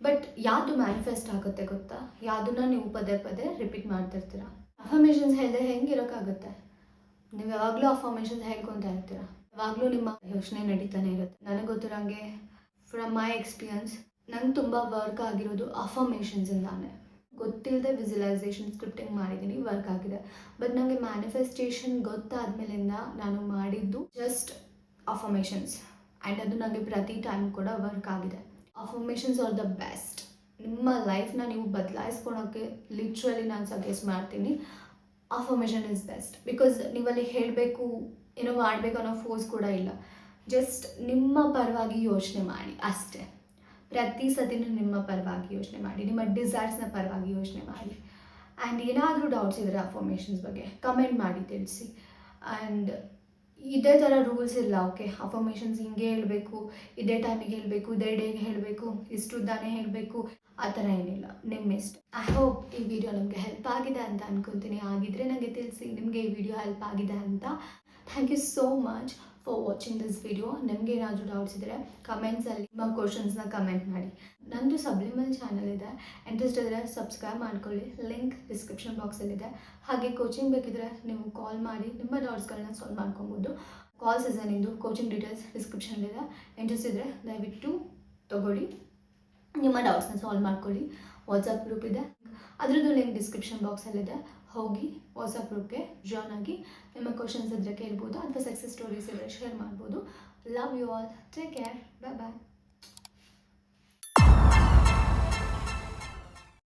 ಬಟ್ ಯಾವುದು ಮ್ಯಾನಿಫೆಸ್ಟ್ ಆಗುತ್ತೆ ಗೊತ್ತಾ? ಯಾವುದನ್ನ ನೀವು ಪದೇ ಪದೇ ರಿಪೀಟ್ ಮಾಡ್ತಿರ್ತೀರ. ಅಫರ್ಮೇಷನ್ಸ್ ಹೇಳಿದ್ರೆ ಹೆಂಗಿರೋಕ್ಕಾಗುತ್ತೆ ನೀವು ಯಾವಾಗಲೂ ಹೇಗೆ ಅಂತ ಇರ್ತೀರ. ಯಾವಾಗಲೂ ನಿಮ್ಮ ಯೋಚನೆ ನಡೀತಾನೆ ಇರುತ್ತೆ. ನನಗೆ ಗೊತ್ತಿರೋಂಗೆ ಫ್ರಮ್ ಮೈ ಎಕ್ಸ್ಪೀರಿಯನ್ಸ್ ನಂಗೆ ತುಂಬ ವರ್ಕ್ ಆಗಿರೋದು ಅಫರ್ಮೇಷನ್ಸಿಂದಾನೆ ಗೊತ್ತಿಲ್ಲದೆ ವಿಜುವಲೈಸೇಷನ್ ಸ್ಕ್ರಿಪ್ಟಿಂಗ್ ಮಾಡಿದ್ದೀನಿ ವರ್ಕ್ ಆಗಿದೆ. ಬಟ್ ನನಗೆ ಮ್ಯಾನಿಫೆಸ್ಟೇಷನ್ ಗೊತ್ತಾದ್ಮೇಲಿಂದ ನಾನು ಮಾಡಿದ್ದು ಜಸ್ಟ್ ಅಫರ್ಮೇಷನ್ಸ್ ಆ್ಯಂಡ್ ಅದು ನನಗೆ ಪ್ರತಿ ಟೈಮ್ ಕೂಡ ವರ್ಕ್ ಆಗಿದೆ. ಅಫರ್ಮೇಷನ್ಸ್ ಆರ್ ದ ಬೆಸ್ಟ್ ನಿಮ್ಮ ಲೈಫ್ನ ನೀವು ಬದಲಾಯಿಸ್ಕೊಳೋಕ್ಕೆ ಲಿಟ್ರಲಿ ನಾನು ಸಜೆಸ್ಟ್ ಮಾಡ್ತೀನಿ. ಅಫರ್ಮೇಷನ್ ಇಸ್ ಬೆಸ್ಟ್ ಬಿಕಾಸ್ ನೀವಲ್ಲಿ ಹೇಳಬೇಕು ಏನೋ ಮಾಡಬೇಕು ಅನ್ನೋ ಫೋರ್ಸ್ ಕೂಡ ಇಲ್ಲ. ಜಸ್ಟ್ ನಿಮ್ಮ ಪರವಾಗಿ ಯೋಚನೆ ಮಾಡಿ, ಅಷ್ಟೇ. ಪ್ರತಿ ಸತಿನೂ ನಿಮ್ಮ ಪರವಾಗಿ ಯೋಚನೆ ಮಾಡಿ, ನಿಮ್ಮ ಡಿಸೈರ್ಸ್ನ ಪರವಾಗಿ ಯೋಚನೆ ಮಾಡಿ. ಆ್ಯಂಡ್ ಏನಾದರೂ ಡೌಟ್ಸ್ ಇದ್ದರೆ ಅಫರ್ಮೇಷನ್ಸ್ ಬಗ್ಗೆ ಕಮೆಂಟ್ ಮಾಡಿ ತಿಳಿಸಿ. ಆ್ಯಂಡ್ ಇದೇ ಥರ ರೂಲ್ಸ್ ಇಲ್ಲ ಓಕೆ ಅಫರ್ಮೇಷನ್ಸ್ ಹಿಂಗೆ ಹೇಳಬೇಕು, ಇದೇ ಟೈಮಿಗೆ ಹೇಳಬೇಕು, ಇದೇ ಡೇಗೆ ಹೇಳಬೇಕು ಇಷ್ಟು ಉದ್ದಾನೆ ಹೇಳಬೇಕು, ಆ ಥರ ಏನಿಲ್ಲ. ನಿಮ್ಮ ಇಷ್ಟ ಐ ಹೋಪ್ ಈ ವಿಡಿಯೋ ನಮಗೆ ಹೆಲ್ಪ್ ಆಗಿದೆ ಅಂತ ಅನ್ಕೊತೀನಿ. ಆಗಿದ್ರೆ ನನಗೆ ತಿಳಿಸಿ, ನಿಮಗೆ ಈ ವಿಡಿಯೋ ಹೆಲ್ಪ್ ಆಗಿದೆ ಅಂತ thank you so much for watching this video ನಿಮಗೆ ಏನಾದರೂ ಡೌಟ್ಸ್ ಇದ್ದರೆ ಕಮೆಂಟ್ಸಲ್ಲಿ ನಿಮ್ಮ ಕ್ವಶನ್ಸ್ನ ಕಮೆಂಟ್ ಮಾಡಿ. ನಂದು ಸಬ್ಲಿಮಲ್ ಚಾನಲ್ ಇದೆ. ಇಂಟ್ರೆಸ್ಟ್ ಇದ್ದರೆ ಸಬ್ಸ್ಕ್ರೈಬ್ ಮಾಡ್ಕೊಳ್ಳಿ. ಲಿಂಕ್ ಡಿಸ್ಕ್ರಿಪ್ಷನ್ ಬಾಕ್ಸಲ್ಲಿದೆ ಹಾಗೆ ಕೋಚಿಂಗ್ ಬೇಕಿದ್ರೆ ನೀವು ಕಾಲ್ ಮಾಡಿ. ನಿಮ್ಮ ಡೌಟ್ಸ್ಗಳನ್ನ ಸಾಲ್ವ್ ಮಾಡ್ಕೊಬೋದು. ಕಾಲ್ ಸೀಸನ್ ಇಂದು ಕೋಚಿಂಗ್ ಡೀಟೇಲ್ಸ್ ಡಿಸ್ಕ್ರಿಪ್ಷನ್ಲಿದೆ ಇಂಟ್ರೆಸ್ಟ್ ಇದ್ದರೆ ದಯವಿಟ್ಟು ತೊಗೊಳ್ಳಿ. ನಿಮ್ಮ ಡೌಟ್ಸ್ನ ಸಾಲ್ವ್ ಮಾಡ್ಕೊಳ್ಳಿ. ವಾಟ್ಸಪ್ ಗ್ರೂಪ್ ಇದೆ. ಅದರದ್ದು ಲಿಂಕ್ ಡಿಸ್ಕ್ರಿಪ್ಷನ್ ಬಾಕ್ಸಲ್ಲಿದೆ ಹೋಗಿ ವಾಟ್ಸಪ್ ಗ್ರೂಪ್ಗೆ ಜಾಯ್ನ್ ಆಗಿ ನಿಮ್ಮ ಕ್ವಶನ್ಸ್ ಇದ್ದರೆ ಕೇಳ್ಬೋದು ಅಥವಾ ಸಕ್ಸಸ್ ಸ್ಟೋರೀಸ್ ಇದ್ದರೆ ಶೇರ್ ಮಾಡ್ಬೋದು love you all take care bye bye